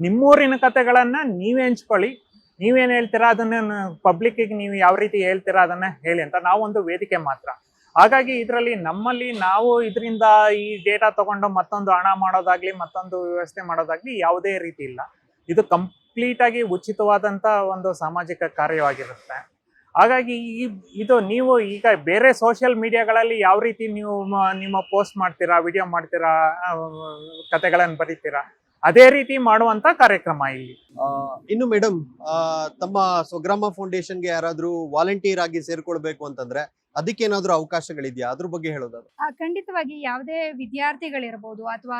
ನಿಮ್ಮೂರಿನ ಕಥೆಗಳನ್ನು ನೀವೇ ಹಂಚ್ಕೊಳ್ಳಿ ನೀವೇನು ಹೇಳ್ತೀರಾ? ಅದನ್ನ ಪಬ್ಲಿಕ್ಕಿಗೆ ನೀವು ಯಾವ ರೀತಿ ಹೇಳ್ತೀರಾ? ಅದನ್ನ ಹೇಳಿ ಅಂತ ನಾವೊಂದು ವೇದಿಕೆ ಮಾತ್ರ. ಹಾಗಾಗಿ ಇದರಲ್ಲಿ ನಮ್ಮಲ್ಲಿ ನಾವು ಇದರಿಂದ ಈ ಡೇಟಾ ತಗೊಂಡು ಮತ್ತೊಂದು ಹಣ ಮಾಡೋದಾಗ್ಲಿ, ಮತ್ತೊಂದು ವ್ಯವಸ್ಥೆ ಮಾಡೋದಾಗ್ಲಿ ಯಾವುದೇ ರೀತಿ ಇಲ್ಲ. ಇದು ಕಂಪ್ಲೀಟ್ ಆಗಿ ಉಚಿತವಾದಂತ ಒಂದು ಸಾಮಾಜಿಕ ಕಾರ್ಯವಾಗಿರುತ್ತೆ. ಹಾಗಾಗಿ ಈ, ಇದು ನೀವು ಈಗ ಬೇರೆ ಸೋಷಿಯಲ್ ಮೀಡಿಯಾಗಳಲ್ಲಿ ಯಾವ ರೀತಿ ನೀವು ನಿಮ್ಮ ಪೋಸ್ಟ್ ಮಾಡ್ತೀರಾ ವಿಡಿಯೋ ಮಾಡ್ತೀರಾ ಕತೆಗಳನ್ನು ಬರೀತೀರಾ? ಅದೇ ರೀತಿ ಮಾಡುವಂತ ಕಾರ್ಯಕ್ರಮ ಇಲ್ಲಿ. ಆ, ಇನ್ನು ಮೇಡಮ್ ತಮ್ಮ ಸ್ವಗ್ರಾಮ ಫೌಂಡೇಶನ್ಗೆ ಯಾರಾದ್ರೂ ವಾಲಂಟಿಯರ್ ಆಗಿ ಸೇರ್ಕೊಳ್ಬೇಕು ಅಂತಂದ್ರೆ ಅದಕ್ಕೆ ಏನಾದ್ರೂ ಅವಕಾಶಗಳಿದೆಯಾ? ಅದ್ರ ಬಗ್ಗೆ ಹೇಳೋದಾದ್ರೆ. ಆ, ಖಂಡಿತವಾಗಿ ಯಾವುದೇ ವಿದ್ಯಾರ್ಥಿಗಳಿರ್ಬೋದು ಅಥವಾ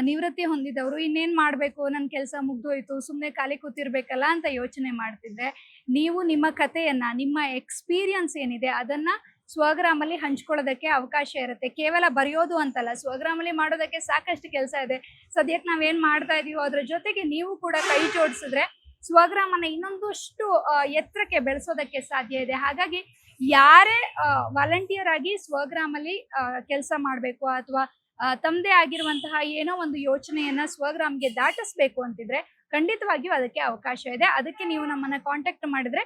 ನಿವೃತ್ತಿ ಹೊಂದಿದವರು ಇನ್ನೇನ್ ಮಾಡಬೇಕು ನನ್ನ ಕೆಲಸ ಮುಗ್ದೋಯ್ತು ಸುಮ್ಮನೆ ಖಾಲಿ ಕೂತಿರ್ಬೇಕಲ್ಲ ಅಂತ ಯೋಚನೆ ಮಾಡ್ತಿದ್ರೆ ನೀವು ನಿಮ್ಮ ಕಥೆಯನ್ನ ನಿಮ್ಮ ಎಕ್ಸ್ಪೀರಿಯನ್ಸ್ ಏನಿದೆ ಅದನ್ನ ಸ್ವಗ್ರಾಮಲ್ಲಿ ಹಂಚ್ಕೊಳ್ಳೋದಕ್ಕೆ ಅವಕಾಶ ಇರುತ್ತೆ. ಕೇವಲ ಬರೆಯೋದು ಅಂತಲ್ಲ, ಸ್ವಗ್ರಾಮಲ್ಲಿ ಮಾಡೋದಕ್ಕೆ ಸಾಕಷ್ಟು ಕೆಲಸ ಇದೆ. ಸದ್ಯಕ್ಕೆ ನಾವೇನ್ ಮಾಡ್ತಾ ಇದೀವೋ ಅದ್ರ ಜೊತೆಗೆ ನೀವು ಕೂಡ ಕೈ ಜೋಡಿಸಿದ್ರೆ ಸ್ವಗ್ರಾಮನ ಇನ್ನೊಂದಷ್ಟು ಎತ್ತರಕ್ಕೆ ಬೆಳೆಸೋದಕ್ಕೆ ಸಾಧ್ಯ ಇದೆ. ಹಾಗಾಗಿ ಯಾರೇ ವಾಲಂಟಿಯರ್ ಆಗಿ ಸ್ವಗ್ರಾಮಲ್ಲಿ ಕೆಲಸ ಮಾಡಬೇಕು ಅಥವಾ ತಮ್ಮದೇ ಆಗಿರುವಂತಹ ಏನೋ ಒಂದು ಯೋಚನೆಯನ್ನ ಸ್ವಗ್ರಾಮ್ಗೆ ದಾಟಿಸ್ಬೇಕು ಅಂತಿದ್ರೆ ಖಂಡಿತವಾಗಿಯೂ ಅದಕ್ಕೆ ಅವಕಾಶ ಇದೆ. ಅದಕ್ಕೆ ನೀವು ನಮ್ಮನ್ನ ಕಾಂಟ್ಯಾಕ್ಟ್ ಮಾಡಿದ್ರೆ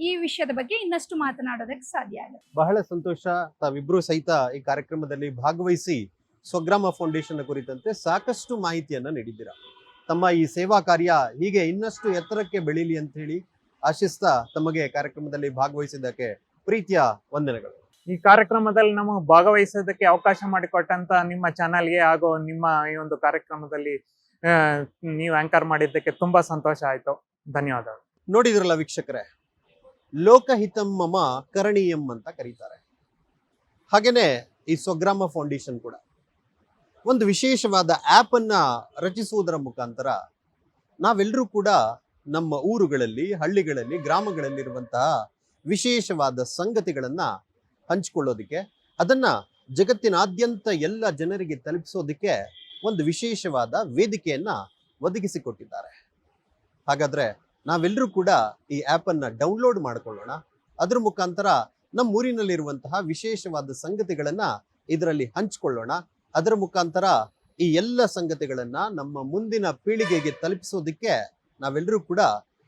ಈ ವಿಷಯದ ಬಗ್ಗೆ ಇನ್ನಷ್ಟು ಮಾತನಾಡೋದಕ್ಕೆ ಸಾಧ್ಯ ಆಗುತ್ತೆ. ಬಹಳ ಸಂತೋಷ. ತಾವಿಬ್ರು ಸಹಿತ ಈ ಕಾರ್ಯಕ್ರಮದಲ್ಲಿ ಭಾಗವಹಿಸಿ ಸ್ವಗ್ರಾಮ ಫೌಂಡೇಶನ್ ಕುರಿತಂತೆ ಸಾಕಷ್ಟು ಮಾಹಿತಿಯನ್ನ ನೀಡಿದ್ದೀರಾ. ತಮ್ಮ ಈ ಸೇವಾ ಕಾರ್ಯ ಹೀಗೆ ಇನ್ನಷ್ಟು ಎತ್ತರಕ್ಕೆ ಬೆಳೀಲಿ ಅಂತ ಹೇಳಿ ಆಶಿಸ್ತಾ ತಮಗೆ ಕಾರ್ಯಕ್ರಮದಲ್ಲಿ ಭಾಗವಹಿಸಿದ್ದಕ್ಕೆ ಪ್ರೀತಿಯ ವಂದನೆಗಳು. ಈ ಕಾರ್ಯಕ್ರಮದಲ್ಲಿ ನಮಗೆ ಭಾಗವಹಿಸೋದಕ್ಕೆ ಅವಕಾಶ ಮಾಡಿಕೊಟ್ಟಂತ ನಿಮ್ಮ ಚಾನಲ್ಗೆ ಹಾಗೂ ನಿಮ್ಮ ಈ ಒಂದು ಕಾರ್ಯಕ್ರಮದಲ್ಲಿ ಆ, ನೀವು ಆಂಕರ್ ಮಾಡಿದ್ದಕ್ಕೆ ತುಂಬಾ ಸಂತೋಷ ಆಯ್ತು. ಧನ್ಯವಾದಗಳು. ನೋಡಿದ್ರಲ್ಲ ವೀಕ್ಷಕರೇ ಲೋಕಹಿತಂ ಮಮ ಕರಣೀಯಂ ಅಂತ ಕರೀತಾರೆ. ಹಾಗೇನೆ ಈ ಸ್ವಗ್ರಾಮ ಫೌಂಡೇಶನ್ ಕೂಡ. ಒಂದು ವಿಶೇಷವಾದ ಆ್ಯಪ್ ಅನ್ನು ರಚಿಸುವುದರ ಮುಖಾಂತರ ನಾವೆಲ್ಲರೂ ಕೂಡ ನಮ್ಮ ಊರುಗಳಲ್ಲಿ, ಹಳ್ಳಿಗಳಲ್ಲಿ, ಗ್ರಾಮಗಳಲ್ಲಿರುವಂತಹ ವಿಶೇಷವಾದ ಸಂಗತಿಗಳನ್ನು ಹಂಚಿಕೊಳ್ಳೋದಕ್ಕೆ, ಅದನ್ನ ಜಗತ್ತಿನಾದ್ಯಂತ ಎಲ್ಲ ಜನರಿಗೆ ತಲುಪಿಸೋದಕ್ಕೆ ಒಂದು ವಿಶೇಷವಾದ ವೇದಿಕೆಯನ್ನ ಒದಗಿಸಿಕೊಟ್ಟಿದ್ದಾರೆ. ಹಾಗಾದ್ರೆ ನಾವೆಲ್ಲರೂ ಕೂಡ ಈ ಆಪ್ ಅನ್ನ ಡೌನ್ಲೋಡ್ ಮಾಡ್ಕೊಳ್ಳೋಣ. ಅದ್ರ ಮುಖಾಂತರ ನಮ್ಮ ಊರಿನಲ್ಲಿರುವಂತಹ ವಿಶೇಷವಾದ ಸಂಗತಿಗಳನ್ನ ಇದರಲ್ಲಿ ಹಂಚಿಕೊಳ್ಳೋಣ. ಅದರ ಮುಖಾಂತರ ಈ ಎಲ್ಲ ಸಂಗತಿಗಳನ್ನ ನಮ್ಮ ಮುಂದಿನ ಪೀಳಿಗೆಗೆ ತಲುಪಿಸೋದಕ್ಕೆ ನಾವೆಲ್ಲರೂ ಕೂಡ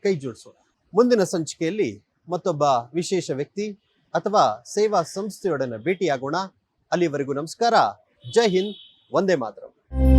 ಕೈ ಜೋಡಿಸೋಣ. ಮುಂದಿನ ಸಂಚಿಕೆಯಲ್ಲಿ ಮತ್ತೊಬ್ಬ ವಿಶೇಷ ವ್ಯಕ್ತಿ ಅಥವಾ ಸೇವಾ ಸಂಸ್ಥೆಯೊಡನೆ ಭೇಟಿಯಾಗೋಣ. ಅಲ್ಲಿವರೆಗೂ ನಮಸ್ಕಾರ. ಜೈ ಹಿಂದ್. ಒಂದೇ ಮಾತರಂ.